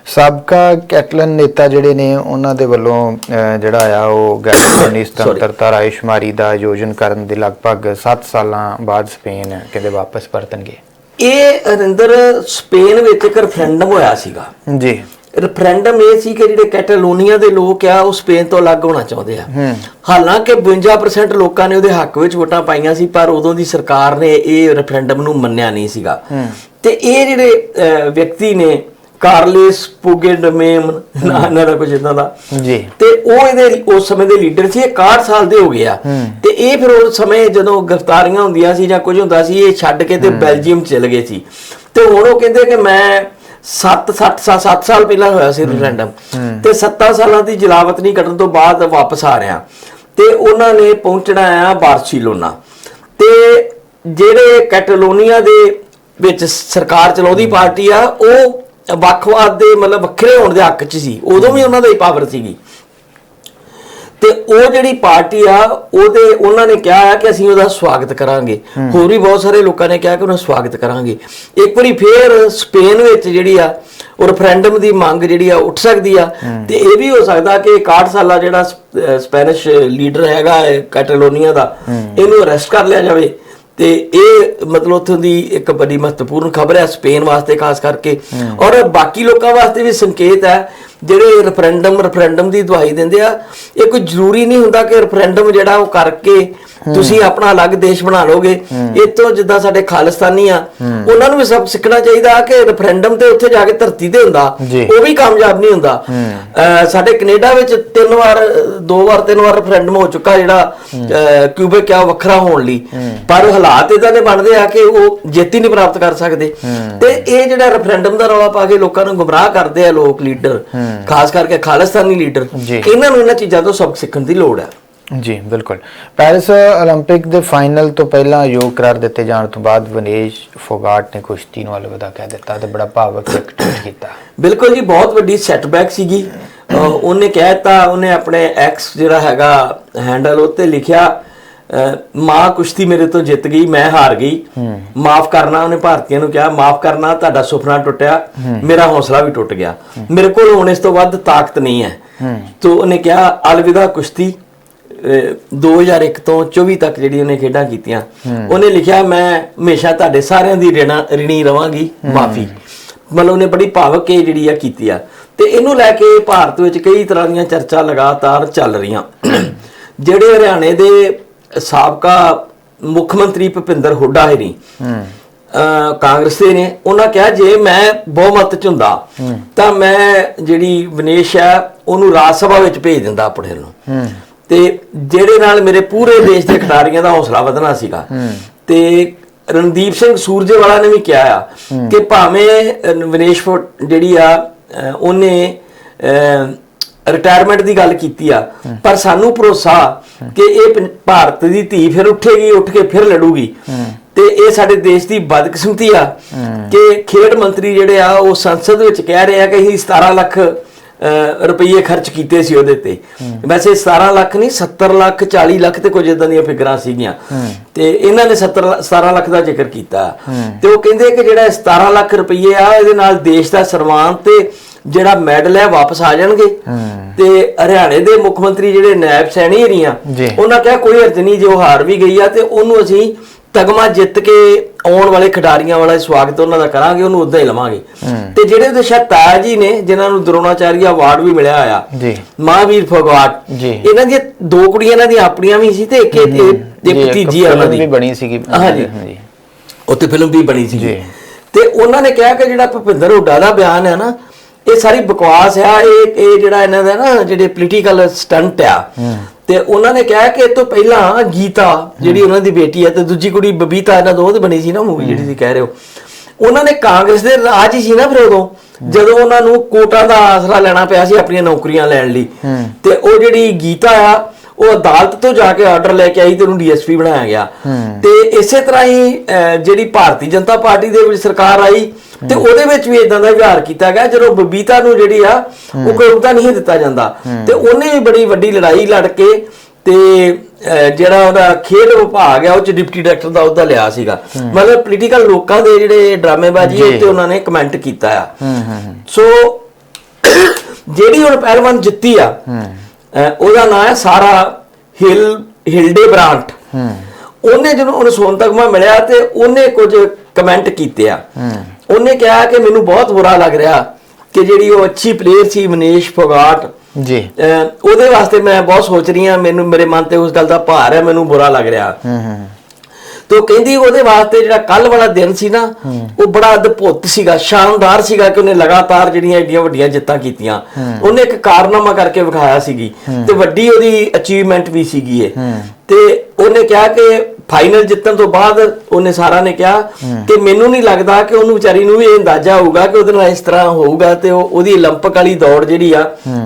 ਸਾਬਕਾ ਕੈਟਲਨ ਨੇਤਾ ਜਿਹੜੇ ਨੇ ਉਹਨਾਂ ਦੇ ਵੱਲੋਂ ਜਿਹੜਾ ਆ ਉਹ ਗੈਰ ਕਾਨੂੰਨੀ ਸੁਤੰਤਰਤਾ ਰਾਇਸ਼ੁਮਾਰੀ ਦਾ ਆਯੋਜਨ ਕਰਨ ਦੇ ਲਗਭਗ 7 ਸਾਲਾਂ ਬਾਅਦ ਸਪੇਨ ਕਹਿੰਦੇ ਵਾਪਸ ਪਰਤਣਗੇ। ਇਹ ਅਰਿੰਦਰ ਸਪੇਨ ਵਿੱਚ ਇੱਕ ਰੈਫਰੈਂਡਮ ਹੋਇਆ ਸੀਗਾ। ਜੀ। ਰੈਫਰੈਂਡਮ ਇਹ ਸੀ ਕਿ ਜਿਹੜੇ ਕੈਟਾਲੋਨੀਆ ਦੇ ਲੋਕ ਆ ਉਹ ਸਪੇਨ ਤੋਂ ਅਲੱਗ ਹੋਣਾ ਚਾਹੁੰਦੇ ਆ। ਹਾਲਾਂਕਿ 52% ਲੋਕਾਂ ਨੇ ਉਹਦੇ ਹੱਕ ਵਿੱਚ ਵੋਟਾਂ ਪਾਈਆਂ ਸੀ ਪਰ ਉਦੋਂ ਦੀ ਸਰਕਾਰ ਨੇ ਇਹ ਰੈਫਰੈਂਡਮ ਨੂੰ ਮੰਨਿਆ ਨਹੀਂ ਸੀਗਾ। ਤੇ ਇਹ ਜਿਹੜੇ ਵਿਅਕਤੀ ਨੇ ਕਾਰਲੇਸ ਪੁਗੇਡਮੇਮ ਨਾ ਦਾ ਕੁਝ ਇਦਾਂ ਦਾ। ਜੀ। ਤੇ ਉਹ ਇਹਦੇ ਉਸ ਸਮੇਂ ਦੇ ਲੀਡਰ ਸੀ ਇਹ 61 ਸਾਲ ਦੇ ਹੋ ਗਏ ਆ। ਤੇ ਇਹ ਫਿਰ ਉਸ ਸਮੇਂ ਜਦੋਂ ਗ੍ਰਿਫਤਾਰੀਆਂ ਹੁੰਦੀਆਂ ਸੀ ਜਾਂ ਕੁਝ ਹੁੰਦਾ ਸੀ ਇਹ ਛੱਡ ਕੇ ਤੇ ਬੈਲਜੀਅਮ ਚਲੇ ਗਏ ਸੀ। ਤੇ ਹੁਣ ਉਹ ਕਹਿੰਦੇ ਕਿ ਮੈਂ 7 7 7 ਸਾਲ ਪਹਿਲਾਂ ਹੋਇਆ ਸੀ ਰੈਫਰੈਂਡਮ ਤੇ 7 ਸਾਲਾਂ ਦੀ ਜਲਾਵਤ ਨਹੀਂ ਕੱਢਣ ਤੋਂ ਬਾਅਦ ਵਾਪਸ ਆ ਰਿਹਾ। ਤੇ ਉਹਨਾਂ ਨੇ ਪਹੁੰਚਣਾ ਆ ਬਾਰਸੀਲੋਨਾ। ਤੇ ਜਿਹੜੇ ਕੈਟਾਲੋਨੀਆ ਦੇ ਵਿੱਚ ਸਰਕਾਰ ਚਲਾਉਂਦੀ ਪਾਰਟੀ ਆ ਉਹ ਵੱਖਵਾਦ ਦੇ ਮਤਲਬ ਵੱਖਰੇ ਹੋਣ ਦੇ ਹੱਕ 'ਚ ਸੀ। ਉਦੋਂ ਵੀ ਉਹਨਾਂ ਦਾ ਹੀ ਪਾਵਰ ਸੀਗੀ। ਤੇ ਉਹ ਜਿਹੜੀ ਪਾਰਟੀ ਆ ਉਹਦੇ ਉਹਨਾਂ ਨੇ ਕਿਹਾ ਹੈ ਕਿ ਅਸੀਂ ਉਹਦਾ ਸਵਾਗਤ ਕਰਾਂਗੇ। ਹੋਰ ਵੀ ਬਹੁਤ ਸਾਰੇ ਲੋਕਾਂ ਨੇ ਕਿਹਾ ਕਿ ਉਹਦਾ ਸਵਾਗਤ ਕਰਾਂਗੇ। ਇੱਕ ਵਾਰੀ ਫੇਰ ਸਪੇਨ ਵਿੱਚ ਜਿਹੜੀ ਆ ਉਹ ਰੈਫਰੈਂਡਮ ਦੀ ਮੰਗ ਜਿਹੜੀ ਆ ਉੱਠ ਸਕਦੀ ਆ। ਤੇ ਇਹ ਵੀ ਹੋ ਸਕਦਾ ਕਿ 61 ਸਾਲਾ ਜਿਹੜਾ ਸਪੈਨਿਸ਼ ਲੀਡਰ ਹੈਗਾ ਹੈ ਕੈਟਾਲੋਨੀਆ ਦਾ ਇਹਨੂੰ ਅਰੈਸਟ ਕਰ ਲਿਆ ਜਾਵੇ। ਤੇ ਇਹ ਮਤਲਬ ਉੱਥੋਂ ਦੀ ਇੱਕ ਬੜੀ ਮਹੱਤਵਪੂਰਨ ਖਬਰ ਹੈ ਸਪੇਨ ਵਾਸਤੇ ਖਾਸ ਕਰਕੇ। ਔਰ ਬਾਕੀ ਲੋਕਾਂ ਵਾਸਤੇ ਵੀ ਸੰਕੇਤ ਹੈ ਜਿਹੜੇ ਰੈਫਰੈਂਡਮ ਰੈਫਰੈਂਡਮ ਦੀ ਦਵਾਈ ਦਿੰਦੇ ਆ ਇਹ ਕੋਈ ਜ਼ਰੂਰੀ ਨਹੀਂ ਹੁੰਦਾ ਕਿ ਰੈਫਰੈਂਡਮ ਜਿਹੜਾ ਉਹ ਕਰਕੇ ਤੁਸੀਂ ਆਪਣਾ ਅਲੱਗ ਦੇਸ਼ ਬਣਾ ਲੋਗੇ ਇਹ ਤੋਂ ਜਿੱਦਾਂ ਸਾਡੇ ਖਾਲਿਸਤਾਨੀ ਆ ਉਹਨਾਂ ਨੂੰ ਵੀ ਸਭ ਸਿੱਖਣਾ ਚਾਹੀਦਾ ਕਿ ਰੈਫਰੈਂਡਮ ਤੇ ਉੱਥੇ ਜਾ ਕੇ ਧਰਤੀ ਤੇ ਹੁੰਦਾ। ਉਹ ਵੀ ਕਾਮਯਾਬ ਨਹੀਂ ਹੁੰਦਾ। ਸਾਡੇ ਕੈਨੇਡਾ ਵਿੱਚ ਤਿੰਨ ਵਾਰ ਦੋ ਵਾਰ ਤਿੰਨ ਵਾਰ ਰੈਫਰੈਂਡਮ ਹੋ ਚੁੱਕਾ ਜਿਹੜਾ ਕਿਊਬੇਕ ਆ ਵੱਖਰਾ ਹੋਣ ਲਈ। ਪਰ ਹਾਲਾਤ ਇਦਾਂ ਦੇ ਬਣਦੇ ਆ ਕਿ ਉਹ ਜਿੱਤ ਨਹੀਂ ਪ੍ਰਾਪਤ ਕਰ ਸਕਦੇ। ਤੇ ਇਹ ਜਿਹੜਾ ਰੈਫਰੈਂਡਮ ਦਾ ਰੌਲਾ ਪਾ ਕੇ ਲੋਕਾਂ ਨੂੰ ਗੁੰਮਰਾਹ ਕਰਦੇ ਆ ਲੋਕ ਲੀਡਰ ਖਾਸ ਕਰਕੇ ਖਾਲਿਸਤਾਨੀ ਲੀਡਰ ਜੀ। ਇਹਨਾਂ ਨੂੰ ਇਹਨਾਂ ਚੀਜ਼ਾਂ ਤੋਂ ਸਬਕ ਸਿੱਖਣ ਦੀ ਲੋੜ ਹੈ ਜੀ ਬਿਲਕੁਲ ਪੈਰਿਸ 올림픽 ਦੇ ਫਾਈਨਲ ਤੋਂ ਪਹਿਲਾਂ ਯੋਗ ਕਰਾਰ ਦਿੱਤੇ ਜਾਣ ਤੋਂ ਬਾਅਦ ਵਨੇਸ਼ ਫੋਗਾਟ ਨੇ ਕੁਸ਼ਤੀ ਨੂੰ ਅਲਵਿਦਾ ਕਹਿ ਦਿੱਤਾ ਤੇ ਬੜਾ ਭਾਵਕ ਇੱਕ ਟਵੀਟ ਕੀਤਾ ਬਿਲਕੁਲ ਜੀ ਬਹੁਤ ਵੱਡੀ ਸੈਟਬੈਕ ਸੀਗੀ ਅਹ ਉਹਨੇ ਕਹਿ ਦਿੱਤਾ ਉਹਨੇ ਆਪਣੇ ਐਕਸ ਜਿਹੜਾ ਹੈਗਾ ਹੈਂਡਲ ਉੱਤੇ ਲਿਖਿਆ ਅਹ ਮਾਂ ਕੁਸ਼ਤੀ ਮੇਰੇ ਤੋਂ ਜਿੱਤ ਗਈ ਮੈਂ ਹਾਰ ਗਈ। ਮਾਫ ਕਰਨਾ ਉਹਨੇ ਭਾਰਤੀਆਂ ਨੂੰ ਕਿਹਾ ਮਾਫ ਕਰਨਾ ਤੁਹਾਡਾ ਸੁਪਨਾ ਟੁੱਟਿਆ ਮੇਰਾ ਹੌਸਲਾ ਵੀ ਟੁੱਟ ਗਿਆ। ਮੇਰੇ ਕੋਲ ਹੁਣ ਇਸ ਤੋਂ ਵੱਧ ਤਾਕਤ ਨਹੀਂ ਹੈ। ਤੋ ਉਹਨੇ ਕਿਹਾ ਅਲਵਿਦਾ ਕੁਸ਼ਤੀ ਅਹ 2001 ਤੋਂ 24 ਤੱਕ ਜਿਹੜੀ ਉਹਨੇ ਖੇਡਾਂ ਕੀਤੀਆਂ ਉਹਨੇ ਲਿਖਿਆ ਮੈਂ ਹਮੇਸ਼ਾ ਤੁਹਾਡੇ ਸਾਰਿਆਂ ਦੀ ਰਿਣਾ ਰਿਣੀ ਰਵਾਂਗੀ ਮਾਫੀ। ਮਤਲਬ ਉਹਨੇ ਬੜੀ ਭਾਵਕ ਇਹ ਜਿਹੜੀ ਆ ਕੀਤੀ ਆ। ਤੇ ਇਹਨੂੰ ਲੈ ਕੇ ਭਾਰਤ ਵਿੱਚ ਕਈ ਤਰ੍ਹਾਂ ਦੀਆਂ ਚਰਚਾ ਲਗਾਤਾਰ ਚੱਲ ਰਹੀਆਂ। ਜਿਹੜੇ ਹਰਿਆਣੇ ਦੇ ਸਾਬਕਾ ਮੁੱਖ ਮੰਤਰੀ ਭੁਪਿੰਦਰ ਹੁੱਡਾ ਹੈ ਨਹੀਂ ਕਾਂਗਰਸ ਦੇ ਨੇ। ਉਹਨਾਂ ਕਿਹਾ ਜੇ ਮੈਂ ਬਹੁਮਤ ਚ ਹੁੰਦਾ ਤਾਂ ਮੈਂ ਜਿਹੜੀ ਵਿਨੇਸ਼ ਹੈ ਉਹਨੂੰ ਰਾਜ ਸਭਾ ਵਿੱਚ ਭੇਜ ਦਿੰਦਾ ਆਪਣੇ ਨੂੰ ਤੇ ਜਿਹੜੇ ਨਾਲ ਮੇਰੇ ਪੂਰੇ ਦੇਸ਼ ਦੇ ਖਿਡਾਰੀਆਂ ਦਾ ਹੌਸਲਾ ਵਧਣਾ ਸੀਗਾ ਤੇ ਰਣਦੀਪ ਸਿੰਘ ਸੂਰਜੇਵਾਲਾ ਨੇ ਵੀ ਕਿਹਾ ਆ ਕਿ ਭਾਵੇਂ ਵਿਨੇਸ਼ ਜਿਹੜੀ ਆ ਉਹਨੇ ਰਿਟਾਇਰਮੈਂਟ ਦੀ ਗੱਲ ਕੀਤੀ ਆ। ਪਰ ਸਾਨੂੰ ਭਰੋਸਾ ਕਿ ਇਹ ਭਾਰਤ ਦੀ ਧੀ ਫਿਰ ਉੱਠੇਗੀ ਉੱਠ ਕੇ ਫਿਰ ਲੜੂਗੀ। ਤੇ ਇਹ ਸਾਡੇ ਦੇਸ਼ ਦੀ ਬਦਕਿਸਮਤੀ ਆ ਕਿ ਖੇਡ ਮੰਤਰੀ ਜਿਹੜੇ ਆ ਉਹ ਸੰਸਦ ਵਿੱਚ ਕਹਿ ਰਹੇ ਆ ਕਿ ਅਸੀਂ 17 ਲੱਖ ਅਹ, ਖਰਚ ਕੀਤੇ ਸੀ ਉਹਦੇ ਤੇ। ਵੈਸੇ 17 ਲੱਖ ਨਹੀਂ 70 ਲੱਖ 40 ਲੱਖ ਤੇ ਕੁਝ ਇਦਾਂ ਦੀਆਂ ਫਿਗਰਾਂ ਸੀਗੀਆਂ। ਤੇ ਇਹਨਾਂ ਨੇ 70 ਲ- 17 ਲੱਖ ਦਾ ਜ਼ਿਕਰ ਕੀਤਾ। ਤੇ ਉਹ ਕਹਿੰਦੇ ਕਿ ਜਿਹੜਾ ਇਹ 17 ਲੱਖ ਰੁਪਈਏ ਆ ਇਹਦੇ ਨਾਲ ਦੇਸ਼ ਦਾ ਸਨਮਾਨ ਤੇ ਜਿਹੜਾ ਮੈਡਲ ਹੈ ਵਾਪਸ ਆ ਜਾਣਗੇ। ਤੇ ਹਰਿਆਣੇ ਦੇ ਮੁੱਖ ਮੰਤਰੀ ਜਿਹੜੇ ਨਾਇਬ ਸੈਣੀ ਹਰੀਆਂ। ਉਹਨਾਂ ਕਿਹਾ ਕੋਈ ਅਰਜ਼ ਨਹੀਂ ਜੇ ਉਹ ਹਾਰ ਵੀ ਗਈ ਆ ਤੇ ਉਹਨੂੰ ਅਸੀਂ ਤਗਮਾ ਜਿੱਤ ਕੇ ਆਉਣ ਵਾਲੇ ਖਿਡਾਰੀਆਂ ਵਾਲਾ ਸਵਾਗਤ ਉਹਨਾਂ ਦਾ ਕਰਾਂਗੇ ਉਹਨੂੰ ਉਦਾਂ ਹੀ ਲਵਾਂਗੇ। ਤੇ ਜਿਹੜੇ ਉਹਦੇ ਤਾਇਆ ਜੀ ਨੇ ਜਿਨ੍ਹਾਂ ਨੂੰ ਦਰੋਣਾਚਾਰੀਆ ਅਵਾਰਡ ਵੀ ਮਿਲਿਆ ਆ ਜੀ। ਮਹਾਵੀਰ ਫਗਵਾਟ ਜੀ। ਇਹਨਾਂ ਦੀਆਂ ਦੋ ਕੁੜੀਆਂ ਇਹਨਾਂ ਦੀਆਂ ਆਪਣੀਆਂ ਵੀ ਸੀ ਤੇ ਇੱਕ ਇਹ- ਭਤੀਜੀ ਆ ਉਹਨਾਂ ਦੀ। ਵੀ ਬਣੀ ਸੀਗੀ। ਹਾਂਜੀ। ਉੱਥੇ ਫਿਲਮ ਵੀ ਬਣੀ ਸੀ ਜੀ। ਤੇ ਉਹਨਾਂ ਨੇ ਕਿਹਾ ਕਿ ਜਿਹੜਾ ਭੁਪਿੰਦਰ ਹੁੱਡਾ ਦਾ ਬਿਆਨ ਹੈ ਨਾ ਇਹ ਸਾਰੀ ਬਕਵਾਸ ਆ ਇਹ ਇਹ ਜਿਹੜਾ ਇਹਨਾਂ ਦਾ ਨਾ ਜਿਹੜੇ ਪੋਲੀਟੀਕਲ ਸਟੰਟ ਆ। ਤੇ ਉਹਨਾਂ ਨੇ ਕਿਹਾ ਕਿ ਇਹ ਤੋਂ ਪਹਿਲਾਂ ਗੀਤਾ ਜਿਹੜੀ ਉਹਨਾਂ ਦੀ ਬੇਟੀ ਹੈ ਤੇ ਦੂਜੀ ਕੁੜੀ ਬਬੀਤਾ ਇਹਨਾਂ ਦੋ ਤੇ ਬਣੀ ਸੀ ਨਾ ਮੂਵੀ ਜਿਹੜੀ ਤੁਸੀਂ ਕਹਿ ਰਹੇ ਹੋ। ਉਹਨਾਂ ਨੇ ਕਾਂਗਰਸ ਦੇ ਰਾਜ ਹੀ ਸੀ ਨਾ ਫਿਰ ਉਦੋਂ ਜਦੋਂ ਉਹਨਾਂ ਨੂੰ ਕੋਟਾਂ ਦਾ ਆਸਰਾ ਲੈਣਾ ਪਿਆ ਸੀ ਆਪਣੀਆਂ ਨੌਕਰੀਆਂ ਲੈਣ ਲਈ। ਤੇ ਉਹ ਜਿਹੜੀ ਗੀਤਾ ਆ ਉਹ ਅਦਾਲਤ ਤੋਂ ਜਾ ਕੇ ਆਰਡਰ ਲੈ ਕੇ ਆਈ ਤੇ ਉਹਨੂੰ ਡੀਐਸਪੀ ਬਣਾਇਆ ਗਿਆ। ਤੇ ਇਸੇ ਤਰ੍ਹਾਂ ਹੀ ਜਿਹੜੀ ਭਾਰਤੀ ਜਨਤਾ ਪਾਰਟੀ ਦੇ ਵਿੱਚ ਸਰਕਾਰ ਆਈ ਤੇ ਉਹਦੇ ਵਿੱਚ ਵੀ ਇਦਾਂ ਦਾ ਵਿਹਾਰ ਕੀਤਾ ਗਿਆ ਜਦੋਂ ਬਬੀਤਾ ਨੂੰ ਜਿਹੜੀ ਆ ਉਹ ਕੋਈ ਅਹੁਦਾ ਨਹੀਂ ਦਿੱਤਾ ਜਾਂਦਾ। ਤੇ ਉਹਨੇ ਵੀ ਬੜੀ ਵੱਡੀ ਲੜਾਈ ਲੜ ਕੇ ਤੇ ਜਿਹੜਾ ਉਹਦਾ ਖੇਡ ਵਿਭਾਗ ਆ ਉਹ ਚ ਡਿਪਟੀ ਡਾਇਰੈਕਟਰ ਦਾ ਅਹੁਦਾ ਲਿਆ ਸੀਗਾ। ਮਤਲਬ ਪੋਲੀਟੀਕਲ ਲੋਕਾਂ ਦੇ ਜਿਹੜੇ ਡਰਾਮੇਬਾਜ਼ੀ। ਉੱਤੇ ਉਹਨਾਂ ਨੇ ਕਮੈਂਟ ਕੀਤਾ ਆ। ਹੂੰ ਹੂੰ ਹੂੰ। ਸੋ ਜਿਹੜੀ ਹੁਣ ਪਹਿਲਵਾਨ ਜਿੱਤੀ ਆ ਉਹਦਾ ਨਾਮ ਹੈ ਸਾਰਾ ਹਿਲ ਹਿਲਡੇ ਬ੍ਰਾਂਟ। ਉਹਨੇ ਜਦੋਂ ਉਹਨੂੰ ਸੋਨ ਤਗਮਾ ਮਿਲਿਆ ਤੇ ਉਹਨੇ ਕੁਝ ਕਮੈਂਟ ਕੀਤੇ ਆ। ਉਹਨੇ ਕਿਹਾ ਕਿ ਮੈਨੂੰ ਬਹੁਤ ਬੁਰਾ ਲੱਗ ਰਿਹਾ ਕਿ ਜਿਹੜੀ ਉਹ ਅੱਛੀ ਪਲੇਅਰ ਸੀ ਮਨੀਸ਼ ਫੋਗਾਟ। ਜੀ। ਉਹਦੇ ਵਾਸਤੇ ਮੈਂ ਬਹੁਤ ਸੋਚ ਰਹੀ ਹਾਂ ਮੈਨੂੰ ਮੇਰੇ ਮਨ ਤੇ ਉਸ ਗੱਲ ਦਾ ਭਾਰ ਹੈ ਮੈਨੂੰ ਬੁਰਾ ਲੱਗ ਰਿਹਾ। ਹੂੰ ਹੂੰ ਤੋ ਕਹਿੰਦੀ ਉਹਦੇ ਵਾਸਤੇ ਜਿਹੜਾ ਕੱਲ ਵਾਲਾ ਦਿਨ ਸੀ ਨਾ ਉਹ ਬੜਾ ਅਦਭੁਤ ਸੀਗਾ ਸ਼ਾਨਦਾਰ ਸੀਗਾ ਕਿ ਉਹਨੇ ਲਗਾਤਾਰ ਜਿਹੜੀਆਂ ਏਡੀਆਂ ਵੱਡੀਆਂ ਜਿੱਤਾਂ ਕੀਤੀਆਂ। ਉਹਨੇ ਇੱਕ ਕਾਰਨਾਮਾ ਕਰਕੇ ਵਿਖਾਇਆ ਸੀਗੀ ਤੇ ਵੱਡੀ ਉਹਦੀ ਅਚੀਵਮੈਂਟ ਵੀ ਸੀਗੀ ਇਹ। ਤੇ ਉਹਨੇ ਕਿਹਾ ਕਿ ਫਾਈਨਲ ਜਿੱਤਣ ਤੋਂ ਬਾਅਦ ਉਹਨੇ ਸਾਰਾ ਨੇ ਕਿਹਾ ਕਿ ਮੈਨੂੰ ਨਹੀਂ ਲੱਗਦਾ ਕਿ ਉਹਨੂੰ ਵਿਚਾਰੀ ਨੂੰ ਵੀ ਇਹ ਅੰਦਾਜ਼ਾ ਹੋਊਗਾ ਕਿ ਉਹਦੇ ਨਾਲ ਇਸ ਤਰ੍ਹਾਂ ਹੋਊਗਾ ਤੇ ਉਹ ਉਹਦੀ 올림픽 ਵਾਲੀ ਦੌੜ ਜਿਹੜੀ ਆ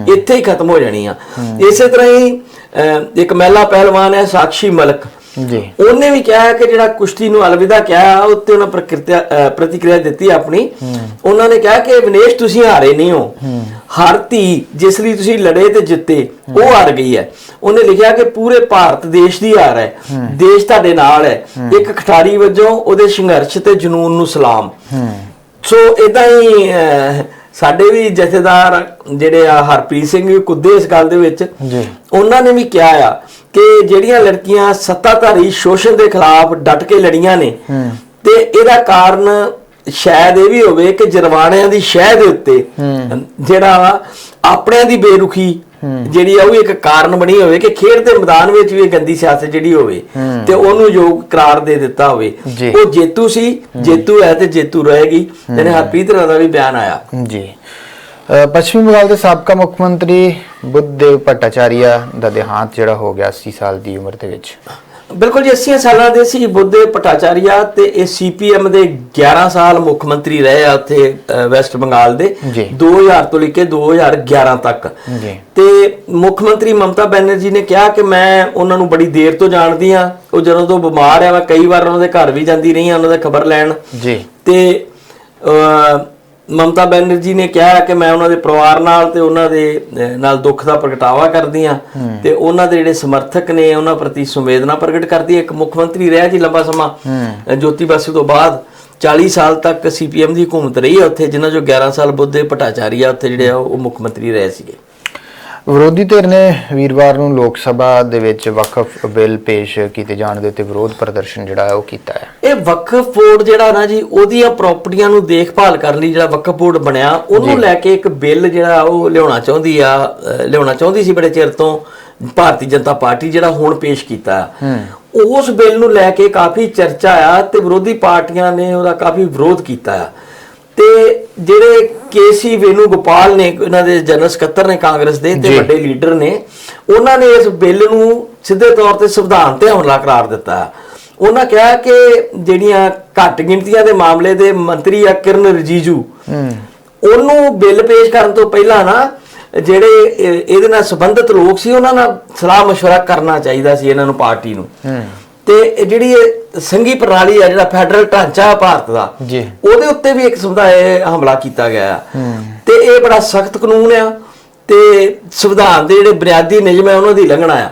ਇੱਥੇ ਹੀ ਖਤਮ ਹੋ ਜਾਣੀ ਆ ਇਸੇ ਤਰ੍ਹਾਂ ਹੀ ਅਹ, ਇੱਕ ਮਹਿਲਾ ਪਹਿਲਵਾਨ ਹੈ ਸਾਕਸ਼ੀ ਮਲਕ ਜੀ। ਉਹਨੇ ਵੀ ਕਿਹਾ ਕਿ ਜਿਹੜਾ ਕੁਸ਼ਤੀ ਨੂੰ ਅਲਵਿਦਾ ਕਿਹਾ ਉੱਤੇ ਉਹਨਾਂ ਪ੍ਰਕਿਰਿਆ ਪ੍ਰਤੀਕਿਰਿਆ ਦਿੱਤੀ ਆਪਣੀ। ਉਹਨਾਂ ਨੇ ਕਿਹਾ ਕਿ ਵਿਨੇਸ਼ ਤੁਸੀਂ ਹਾਰੇ ਨਹੀਂ ਹੋ। ਹਰ ਧੀ ਜਿਸ ਲਈ ਤੁਸੀਂ ਲੜੇ ਤੇ ਜਿੱਤੇ ਉਹ ਹਾਰ ਗਈ ਹੈ। ਉਹਨੇ ਲਿਖਿਆ ਕਿ ਪੂਰੇ ਭਾਰਤ ਦੇਸ਼ ਦੀ ਹਾਰ ਹੈ। ਦੇਸ਼ ਤੁਹਾਡੇ ਨਾਲ ਹੈ। ਇੱਕ ਖਿਡਾਰੀ ਵਜੋਂ ਉਹਦੇ ਸੰਘਰਸ਼ ਤੇ ਜਨੂਨ ਨੂੰ ਸਲਾਮ। ਸੋ ਇਦਾਂ ਹੀ ਸਾਡੇ ਵੀ ਜਥੇਦਾਰ ਜਿਹੜੇ ਆ ਹਰਪ੍ਰੀਤ ਸਿੰਘ ਕੁੱਦੇ ਇਸ ਗੱਲ ਦੇ ਵਿੱਚ। ਜੀ। ਉਹਨਾਂ ਨੇ ਵੀ ਕਿਹਾ ਆ ਕਿ ਜਿਹੜੀਆਂ ਲੜਕੀਆਂ ਸੱਤਾਧਾਰੀ ਸ਼ੋਸ਼ਣ ਦੇ ਖਿਲਾਫ ਡਟ ਕੇ ਲੜੀਆਂ ਨੇ ਤੇ ਇਹਦਾ ਕਾਰਨ ਸ਼ਾਇਦ ਇਹ ਵੀ ਹੋਵੇ ਕਿ ਜਰਵਾਣਿਆਂ ਦੀ ਸ਼ਹਿ ਦੇ ਉੱਤੇ ਜਿਹੜਾ ਆਪਣਿਆਂ ਦੀ ਬੇਰੁਖੀ ਜਿਹੜੀ ਆ ਉਹ ਇੱਕ ਕਾਰਨ ਬਣੀ ਹੋਵੇ ਕਿ ਖੇਡ ਦੇ ਮੈਦਾਨ ਵਿੱਚ ਵੀ ਇਹ ਗੰਦੀ ਸਿਆਸਤ ਜਿਹੜੀ ਹੋਵੇ ਤੇ ਉਹਨੂੰ ਯੋਗ ਕਰਾਰ ਦੇ ਦਿੱਤਾ ਹੋਵੇ। ਉਹ ਜੇਤੂ ਸੀ ਜੇਤੂ ਹੈ ਤੇ ਜੇਤੂ ਰਹੇਗੀ। ਜਿਹਨੇ ਹਰਪ੍ਰੀਤ ਰਾਣਾ ਦਾ ਵੀ ਬਿਆਨ ਆਇਆ। ਜੀ। ਪੱਛਮੀ ਬੰਗਾਲ ਦੇ ਸਾਬਕਾ ਮੁੱਖ ਮੰਤਰੀ ਬੁੱਧਦੇਵ ਭੱਟਾਚਾਰੀਆ ਦਾ ਦੇਹਾਂਤ ਜਿਹੜਾ ਹੋ ਗਿਆ 80 ਸਾਲ ਦੀ ਉਮਰ ਦੇ ਵਿੱਚ। ਬਿਲਕੁਲ ਜੀ 80 ਸਾਲਾਂ ਦੇ ਸੀ ਬੁੱਧੇ ਪਟਾਚਾਰੀਆ ਤੇ ਇਹ ਸੀਪੀਐਮ ਦੇ 11 ਸਾਲ ਮੁੱਖ ਮੰਤਰੀ ਰਹੇ ਆ ਉੱਥੇ ਵੈਸਟ ਬੰਗਾਲ ਦੇ ਜੀ। 2000 ਤੋਂ ਲੈ ਕੇ 2011 ਤੱਕ। ਤੇ ਮੁੱਖ ਮੰਤਰੀ ਮਮਤਾ ਬੈਨਰਜੀ ਨੇ ਕਿਹਾ ਕਿ ਮੈਂ ਉਹਨਾਂ ਨੂੰ ਬੜੀ ਦੇਰ ਤੋਂ ਜਾਣਦੀ ਆ ਉਹ ਜਦੋਂ ਤੋਂ ਬਿਮਾਰ ਆ ਮੈਂ ਕਈ ਵਾਰ ਉਹਨਾਂ ਦੇ ਘਰ ਵੀ ਜਾਂਦੀ ਰਹੀ ਆ ਉਹਨਾਂ ਦੀ ਖਬਰ ਲੈਣ। ਜੀ। ਤੇ ਮਮਤਾ ਬੈਨਰਜੀ ਨੇ ਕਿਹਾ ਕਿ ਮੈਂ ਉਹਨਾਂ ਦੇ ਪਰਿਵਾਰ ਨਾਲ ਤੇ ਉਹਨਾਂ ਦੇ ਨਾਲ ਦੁੱਖ ਦਾ ਪ੍ਰਗਟਾਵਾ ਕਰਦੀ ਆ ਤੇ ਉਹਨਾਂ ਦੇ ਜਿਹੜੇ ਸਮਰਥਕ ਨੇ ਉਹਨਾਂ ਪ੍ਰਤੀ ਸੰਵੇਦਨਾ ਪ੍ਰਗਟ ਕਰਦੀ ਇੱਕ ਮੁੱਖ ਮੰਤਰੀ ਰਿਹਾ ਜੀ ਲੰਬਾ ਸਮਾਂ ਜੋਤੀ ਬਾਸੂ ਤੋਂ ਬਾਅਦ 40 ਸਾਲ ਤੱਕ ਸੀਪੀਐਮ ਦੀ ਹਕੂਮਤ ਰਹੀ ਹੈ ਉੱਥੇ ਜਿਨ੍ਹਾਂ ਚੋਂ 11 ਸਾਲ ਬੁੱਧੇ ਭਟਾਚਾਰੀਆ ਉੱਥੇ ਜਿਹੜੇ ਆ ਉਹ ਮੁੱਖ ਮੰਤਰੀ ਰਹੇ ਸੀਗੇ। ਵਿਰੋਧੀ ਧਿਰ ਨੇ ਵੀਰਵਾਰ ਨੂੰ ਲੋਕ ਸਭਾ ਦੇ ਵਿੱਚ ਵਕਫ ਬਿੱਲ ਪੇਸ਼ ਕੀਤੇ ਜਾਣ ਦੇ ਉੱਤੇ ਵਿਰੋਧ ਪ੍ਰਦਰਸ਼ਨ ਜਿਹੜਾ ਹੈ ਉਹ ਕੀਤਾ ਹੈ। ਇਹ ਵਕਫ ਬੋਰਡ ਜਿਹੜਾ ਨਾ ਜੀ ਉਹਦੀਆਂ ਪ੍ਰਾਪਰਟੀਆਂ ਨੂੰ ਦੇਖਭਾਲ ਕਰਨ ਲਈ ਜਿਹੜਾ ਵਕਫ ਬੋਰਡ ਬਣਿਆ ਉਹਨੂੰ ਲੈ ਕੇ ਇੱਕ ਬਿੱਲ ਜਿਹੜਾ ਉਹ ਲਿਆਉਣਾ ਚਾਹੁੰਦੀ ਆ ਲਿਆਉਣਾ ਚਾਹੁੰਦੀ ਸੀ ਬੜੇ ਚਿਰ ਤੋਂ ਭਾਰਤੀ ਜਨਤਾ ਪਾਰਟੀ ਜਿਹੜਾ ਹੁਣ ਪੇਸ਼ ਕੀਤਾ। ਉਸ ਬਿੱਲ ਨੂੰ ਲੈ ਕੇ ਕਾਫੀ ਚਰਚਾ ਆ ਤੇ ਵਿਰੋਧੀ ਪਾਰਟੀਆਂ ਨੇ ਉਹਦਾ ਕਾਫੀ ਵਿਰੋਧ ਕੀਤਾ ਆ। ਤੇ ਜਿਹੜੇ ਕੇਸੀ ਵੇਨੂ ਗੋਪਾਲ ਨੇ ਇਹਨਾਂ ਦੇ ਜਨਰਲ ਸਕੱਤਰ ਨੇ ਕਾਂਗਰਸ ਦੇ ਤੇ ਜੀ। ਵੱਡੇ ਲੀਡਰ ਨੇ ਉਹਨਾਂ ਨੇ ਇਸ ਬਿੱਲ ਨੂੰ ਸਿੱਧੇ ਤੌਰ ਤੇ ਸੰਵਿਧਾਨ ਤੇ ਹਮਲਾ ਕਰਾਰ ਦਿੱਤਾ ਉਹਨਾਂ ਕਿਹਾ ਕਿ ਜਿਹੜੀਆਂ ਘੱਟ ਗਿਣਤੀਆਂ ਦੇ ਮਾਮਲੇ ਦੇ ਮੰਤਰੀ ਆ ਕਿਰਨ ਰਜੀਜੂ ਉਹਨੂੰ ਬਿੱਲ ਪੇਸ਼ ਕਰਨ ਤੋਂ ਪਹਿਲਾਂ ਨਾ ਜਿਹੜੇ ਇਹ- ਇਹਦੇ ਨਾਲ ਸੰਬੰਧਿਤ ਲੋਕ ਸੀ ਉਹਨਾਂ ਨਾਲ ਸਲਾਹ مشورہ ਕਰਨਾ ਚਾਹੀਦਾ ਸੀ ਇਹਨਾਂ ਨੂੰ ਪਾਰਟੀ ਨੂੰ ਤੇ ਜਿਹੜੀ ਇਹ ਸੰਘੀ ਪ੍ਰਣਾਲੀ ਆ ਜਿਹੜਾ ਫੈਡਰਲ ਢਾਂਚਾ ਹੈ ਭਾਰਤ ਦਾ ਜੀ। ਉਹਦੇ ਉੱਤੇ ਵੀ ਇੱਕ ਸਮੁਦਾਇ ਹਮਲਾ ਕੀਤਾ ਗਿਆ। ਤੇ ਇਹ ਬੜਾ ਸਖਤ ਕਾਨੂੰਨ ਆ ਤੇ ਸੰਵਿਧਾਨ ਦੇ ਜਿਹੜੇ ਬੁਨਿਆਦੀ ਨਿਯਮ ਆ ਉਹਨਾਂ ਦੀ ਲੰਘਣਾ ਆ।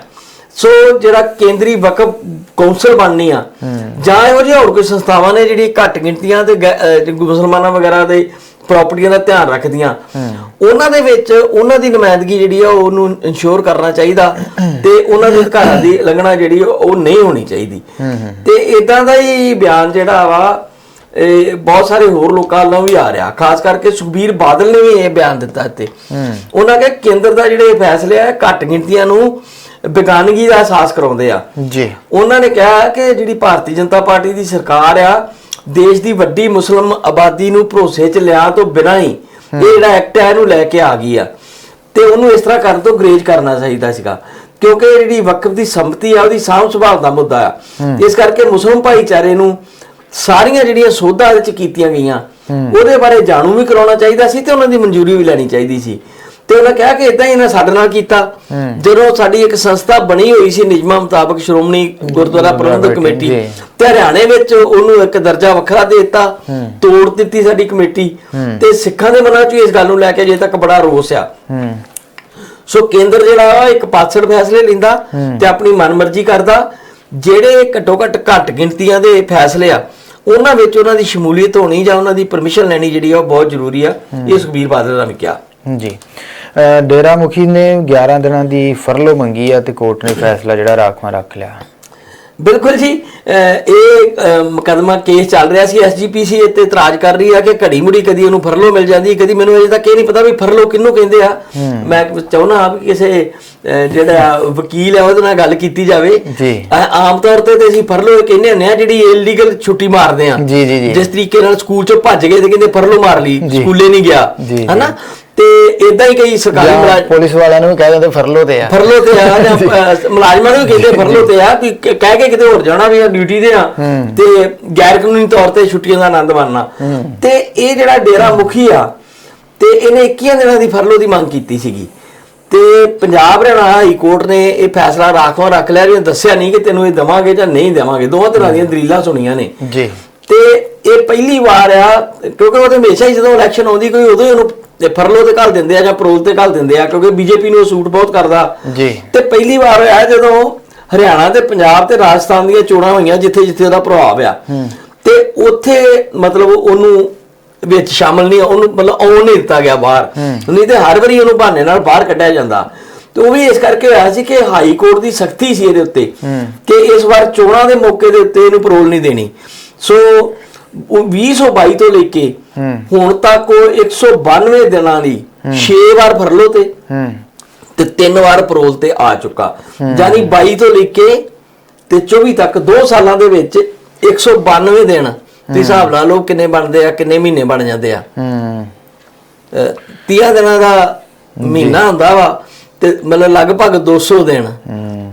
ਸੋ ਜਿਹੜਾ ਕੇਂਦਰੀ ਵਕਫ ਕੌਂਸਲ ਬਣਨੀ ਆ ਜਾਂ ਇਹੋ ਜਿਹੀ ਹੋਰ ਕੋਈ ਸੰਸਥਾਵਾਂ ਨੇ ਜਿਹੜੀ ਘੱਟ ਗਿਣਤੀਆਂ ਤੇ ਮੁਸਲਮਾਨਾਂ ਵਗੈਰਾ ਦੇ ਪ੍ਰਾਪਰਟੀਆਂ ਦਾ ਧਿਆਨ ਰੱਖਦੀਆਂ। ਉਹਨਾਂ ਦੇ ਵਿੱਚ ਉਹਨਾਂ ਦੀ ਨੁਮਾਇੰਦਗੀ ਜਿਹੜੀ ਆ ਉਹਨੂੰ ਇਨਸ਼ੋਰ ਕਰਨਾ ਚਾਹੀਦਾ ਤੇ ਉਹਨਾਂ ਦੇ ਅਧਿਕਾਰਾਂ ਦੀ ਲੰਘਣਾ ਜਿਹੜੀ ਉਹ ਨਹੀਂ ਹੋਣੀ ਚਾਹੀਦੀ। ਤੇ ਇਦਾਂ ਦਾ ਹੀ ਬਿਆਨ ਜਿਹੜਾ ਵਾ ਇਹ ਬਹੁਤ ਸਾਰੇ ਹੋਰ ਲੋਕਾਂ ਵੱਲੋਂ ਵੀ ਆ ਰਿਹਾ। ਖਾਸ ਕਰਕੇ ਸੁਖਬੀਰ ਬਾਦਲ ਨੇ ਵੀ ਇਹ ਬਿਆਨ ਦਿੱਤਾ ਇੱਥੇ। ਉਹਨਾਂ ਕਿਹਾ ਕੇਂਦਰ ਦਾ ਜਿਹੜੇ ਫੈਸਲੇ ਆ ਘੱਟ ਗਿਣਤੀਆਂ ਨੂੰ ਬੇਗਾਨਗੀ ਦਾ ਅਹਿਸਾਸ ਕਰਾਉਂਦੇ ਆ। ਜੀ। ਉਹਨਾਂ ਨੇ ਕਿਹਾ ਕਿ ਜਿਹੜੀ ਭਾਰਤੀ ਜਨਤਾ ਪਾਰਟੀ ਦੀ ਸਰਕਾਰ ਆ ਦੇਸ਼ ਦੀ ਵੱਡੀ ਮੁਸਲਮ ਆਬਾਦੀ ਨੂੰ ਭਰੋਸੇ 'ਚ ਲਿਆ ਤੋਂ ਬਿਨਾਂ ਹੀ ਇਹ ਜਿਹੜਾ ਐਕਟ ਹੈ ਇਹਨੂੰ ਲੈ ਕੇ ਆ ਗਈ ਆ। ਤੇ ਉਹਨੂੰ ਇਸ ਤਰ੍ਹਾਂ ਕਰਨ ਤੋਂ ਗਰੇਜ ਕਰਨਾ ਚਾਹੀਦਾ ਸੀਗਾ। ਕਿਉਂਕਿ ਜਿਹੜੀ ਵਕਫ ਦੀ ਸੰਪਤੀ ਆ ਉਹਦੀ ਸਾਂਭ ਸੰਭਾਲ ਦਾ ਮੁੱਦਾ ਆ। ਇਸ ਕਰਕੇ ਮੁਸਲਮ ਭਾਈਚਾਰੇ ਨੂੰ ਸਾਰੀਆਂ ਜਿਹੜੀਆਂ ਸੋਧਾਂ ਇਹਦੇ ਚ ਕੀਤੀਆਂ ਗਈਆਂ ਉਹਦੇ ਬਾਰੇ ਜਾਣੂ ਵੀ ਕਰਾਉਣਾ ਚਾਹੀਦਾ ਸੀ ਤੇ ਉਹਨਾਂ ਦੀ ਮਨਜ਼ੂਰੀ ਵੀ ਲੈਣੀ ਚਾਹੀਦੀ ਸੀ। ਤੇ ਉਹਨਾਂ ਕਿਹਾ ਕਿ ਇਦਾਂ ਹੀ ਇਹਨਾਂ ਸਾਡੇ ਨਾਲ ਕੀਤਾ। ਜਦੋਂ ਸਾਡੀ ਇੱਕ ਸੰਸਥਾ ਬਣੀ ਹੋਈ ਸੀ ਨਿਯਮਾਂ ਮੁਤਾਬਕ ਸ਼੍ਰੋਮਣੀ ਗੁਰਦੁਆਰਾ ਪ੍ਰਬੰਧਕ ਕਮੇਟੀ ਜੀ। ਤੇ ਹਰਿਆਣੇ ਵਿੱਚ ਉਹਨੂੰ ਇੱਕ ਦਰਜਾ ਵੱਖਰਾ ਦੇ ਦਿੱਤਾ ਤੋੜ ਦਿੱਤੀ ਸਾਡੀ ਕਮੇਟੀ। ਤੇ ਸਿੱਖਾਂ ਦੇ ਮਨਾਂ 'ਚ ਇਸ ਗੱਲ ਨੂੰ ਲੈ ਕੇ ਅਜੇ ਤੱਕ ਬੜਾ ਰੋਸ ਆ। ਸੋ ਕੇਂਦਰ ਜਿਹੜਾ ਇੱਕ ਪਾਸੜ ਫੈਸਲੇ ਲੈਂਦਾ ਤੇ ਆਪਣੀ ਮਨਮਰਜ਼ੀ ਕਰਦਾ। ਜਿਹੜੇ ਘੱਟੋ ਘੱਟ ਘੱਟ ਗਿਣਤੀਆਂ ਦੇ ਫੈਸਲੇ ਆ ਉਹਨਾਂ ਵਿੱਚ ਉਹਨਾਂ ਦੀ ਸ਼ਮੂਲੀਅਤ ਹੋਣੀ ਜਾਂ ਉਹਨਾਂ ਦੀ ਪਰਮਿਸ਼ਨ ਲੈਣੀ ਜਿਹੜੀ ਆ ਉਹ ਬਹੁਤ ਜ਼ਰੂਰੀ ਆ। ਇਹ ਸੁਖਬੀਰ ਬਾਦਲ ਦਾ ਨੇ ਕਿਹਾ। ਜੀ। ਡੇਰਾ ਮੁਖੀ ਨੇ 11 ਦਿਨਾਂ ਦੀ ਫਰਲੋ ਮੰਗੀ ਆ ਤੇ ਕੋਰਟ ਨੇ ਫੈਸਲਾ ਜਿਹੜਾ ਰਾਖਵਾਂ ਰੱਖ ਲਿਆ। ਬਿਲਕੁਲ ਜੀ ਇਹ ਮੁਕੱਦਮਾ ਕੇਸ ਚੱਲ ਰਿਹਾ ਸੀ ਐਸਜੀਪੀਸੀ ਇੱਥੇ ਇਤਰਾਜ਼ ਕਰ ਰਹੀ ਆ ਕਿ ਘੜੀ ਮੁੜੀ ਕਦੀ ਉਹਨੂੰ ਫਰਲੋ ਮਿਲ ਜਾਂਦੀ ਕਦੀ ਮੈਨੂੰ ਅਜੇ ਤੱਕ ਇਹ ਨਹੀਂ ਪਤਾ ਵੀ ਫਰਲੋ ਕਿਹਨੂੰ ਕਹਿੰਦੇ ਆ। ਮੈਂ ਚਾਹੁੰਦਾ ਆ ਵੀ ਕਿਸੇ ਜਿਹੜਾ ਵਕੀਲ ਹੈ ਉਹਦੇ ਨਾਲ ਗੱਲ ਕੀਤੀ ਜਾਵੇ। ਆਮ ਤੌਰ ਤੇ ਤੇ ਅਸੀਂ ਫਰਲੋ ਕਹਿੰਦੇ ਹੁੰਦੇ ਆ ਜਿਹੜੀ ਇਲੀਗਲ ਛੁੱਟੀ ਮਾਰਦੇ ਆ। ਜਿਸ ਤਰੀਕੇ ਨਾਲ ਸਕੂਲ ਚੋਂ ਭੱਜ ਗਏ ਤੇ ਕਹਿੰਦੇ ਫਰਲੋ ਮਾਰ ਲਈ। ਸਕੂਲੇ ਨਹੀਂ ਗਿਆ। ਹਨਾ? ਤੇ ਇਦਾਂ ਹੀ ਕਈ ਸਰਕਾਰੀ ਮੁਲਾਜ਼ਮ ਪੁਲਿਸ ਵਾਲਿਆਂ ਨੂੰ ਕਹਿ ਦਿੰਦੇ ਫਰਲੋ ਤੇ ਆ। ਫਰਲੋ ਤੇ ਆ ਜਾਂ ਮੁਲਾਜ਼ਮਾਂ ਨੂੰ ਕਹਿੰਦੇ ਫਰਲੋ ਤੇ ਆ ਵੀ ਕਹਿ ਕੇ ਕਿਤੇ ਹੋਰ ਜਾਣਾ ਵੀ ਆ ਡਿਊਟੀ ਤੇ ਆ। ਤੇ ਗੈਰ ਕਾਨੂੰਨੀ ਤੌਰ ਤੇ ਛੁੱਟੀਆਂ ਦਾ ਆਨੰਦ ਮਾਣਨਾ। ਤੇ ਇਹ ਜਿਹੜਾ ਡੇਰਾ ਮੁਖੀ ਆ ਤੇ ਇਹਨੇ 21 ਦਿਨਾਂ ਦੀ ਫਰਲੋ ਦੀ ਮੰਗ ਕੀਤੀ ਸੀਗੀ। ਤੇ ਪੰਜਾਬ ਹਰਿਆਣਾ ਹਾਈ ਕੋਰਟ ਨੇ ਇਹ ਫੈਸਲਾ ਰਾਖਵਾਂ ਰੱਖ ਲਿਆ ਜੀ ਦੱਸਿਆ ਨਹੀਂ ਕਿ ਤੈਨੂੰ ਇਹ ਦਵਾਂਗੇ ਜਾਂ ਨਹੀਂ ਦੇਵਾਂਗੇ। ਦੋਵਾਂ ਤਰ੍ਹਾਂ ਦੀਆਂ ਦਲੀਲਾਂ ਸੁਣੀਆਂ ਨੇ। ਜੀ। ਤੇ ਇਹ ਪਹਿਲੀ ਵਾਰ ਆ ਕਿਉਂਕਿ ਉਹ ਤੇ ਹਮੇਸ਼ਾ ਹੀ ਜਦੋਂ ਇਲੈਕਸ਼ਨ ਆਉਂਦੀ ਕੋਈ ਉਦੋਂ ਹੀ ਉਹਨੂੰ ਤੇ ਫਰਲੋ ਤੇ ਘੱਲ ਦਿੰਦੇ ਆ ਜਾਂ ਪਰੋਲ ਤੇ ਘੱਲ ਦਿੰਦੇ ਆ ਕਿਉਂਕਿ ਬੀਜੇਪੀ ਨੂੰ ਸੂਟ ਬਹੁਤ ਕਰਦਾ। ਜੀ। ਤੇ ਪਹਿਲੀ ਵਾਰ ਹੋਇਆ ਜਦੋਂ ਹਰਿਆਣਾ ਤੇ ਪੰਜਾਬ ਤੇ ਰਾਜਸਥਾਨ ਦੀਆਂ ਚੋਣਾਂ ਹੋਈਆਂ ਜਿੱਥੇ ਜਿੱਥੇ ਉਹਦਾ ਪ੍ਰਭਾਵ ਆ। ਤੇ ਉੱਥੇ ਮਤਲਬ ਉਹਨੂੰ ਵਿੱਚ ਸ਼ਾਮਲ ਨਹੀਂ ਉਹਨੂੰ ਮਤਲਬ ਆਉਣ ਨਹੀਂ ਦਿੱਤਾ ਗਿਆ ਬਾਹਰ। ਨਹੀਂ ਤੇ ਹਰ ਵਾਰੀ ਉਹਨੂੰ ਬਹਾਨੇ ਨਾਲ ਬਾਹਰ ਕੱਢਿਆ ਜਾਂਦਾ। ਤੇ ਉਹ ਵੀ ਇਸ ਕਰਕੇ ਹੋਇਆ ਸੀ ਕਿ ਹਾਈ ਕੋਰਟ ਦੀ ਸਖਤੀ ਸੀ ਇਹਦੇ ਉੱਤੇ ਕਿ ਇਸ ਵਾਰ ਚੋਣਾਂ ਦੇ ਮੌਕੇ ਦੇ ਉੱਤੇ ਇਹਨੂੰ ਪਰੋਲ ਨਹੀਂ ਦੇਣੀ। ਸੋ ਉਹ 2022 ਤੋਂ ਲੈ ਕੇ ਹੁਣ ਤੱਕ ਉਹ 192 ਦਿਨਾਂ ਦੀ 6 ਵਾਰ ਫਰਲੋ ਤੇ। ਹੂੰ। ਤੇ ਤਿੰਨ ਵਾਰ ਪਰੋਲ ਤੇ ਆ ਚੁੱਕਾ। ਯਾਨੀ 22 ਤੋਂ ਲੈ ਕੇ ਤੇ 24 ਤੱਕ 2 ਸਾਲਾਂ ਦੇ ਵਿੱਚ 192 ਦਿਨ। ਦੇ ਹਿਸਾਬ ਨਾਲ ਉਹ ਕਿੰਨੇ ਬਣਦੇ ਆ ਕਿੰਨੇ ਮਹੀਨੇ ਬਣ ਜਾਂਦੇ ਆ। ਹੂੰ। 30 ਦਿਨਾਂ ਦਾ ਮਹੀਨਾ ਹੁੰਦਾ ਵਾ ਤੇ ਮਤਲਬ ਲਗਭਗ 200 ਦਿਨ।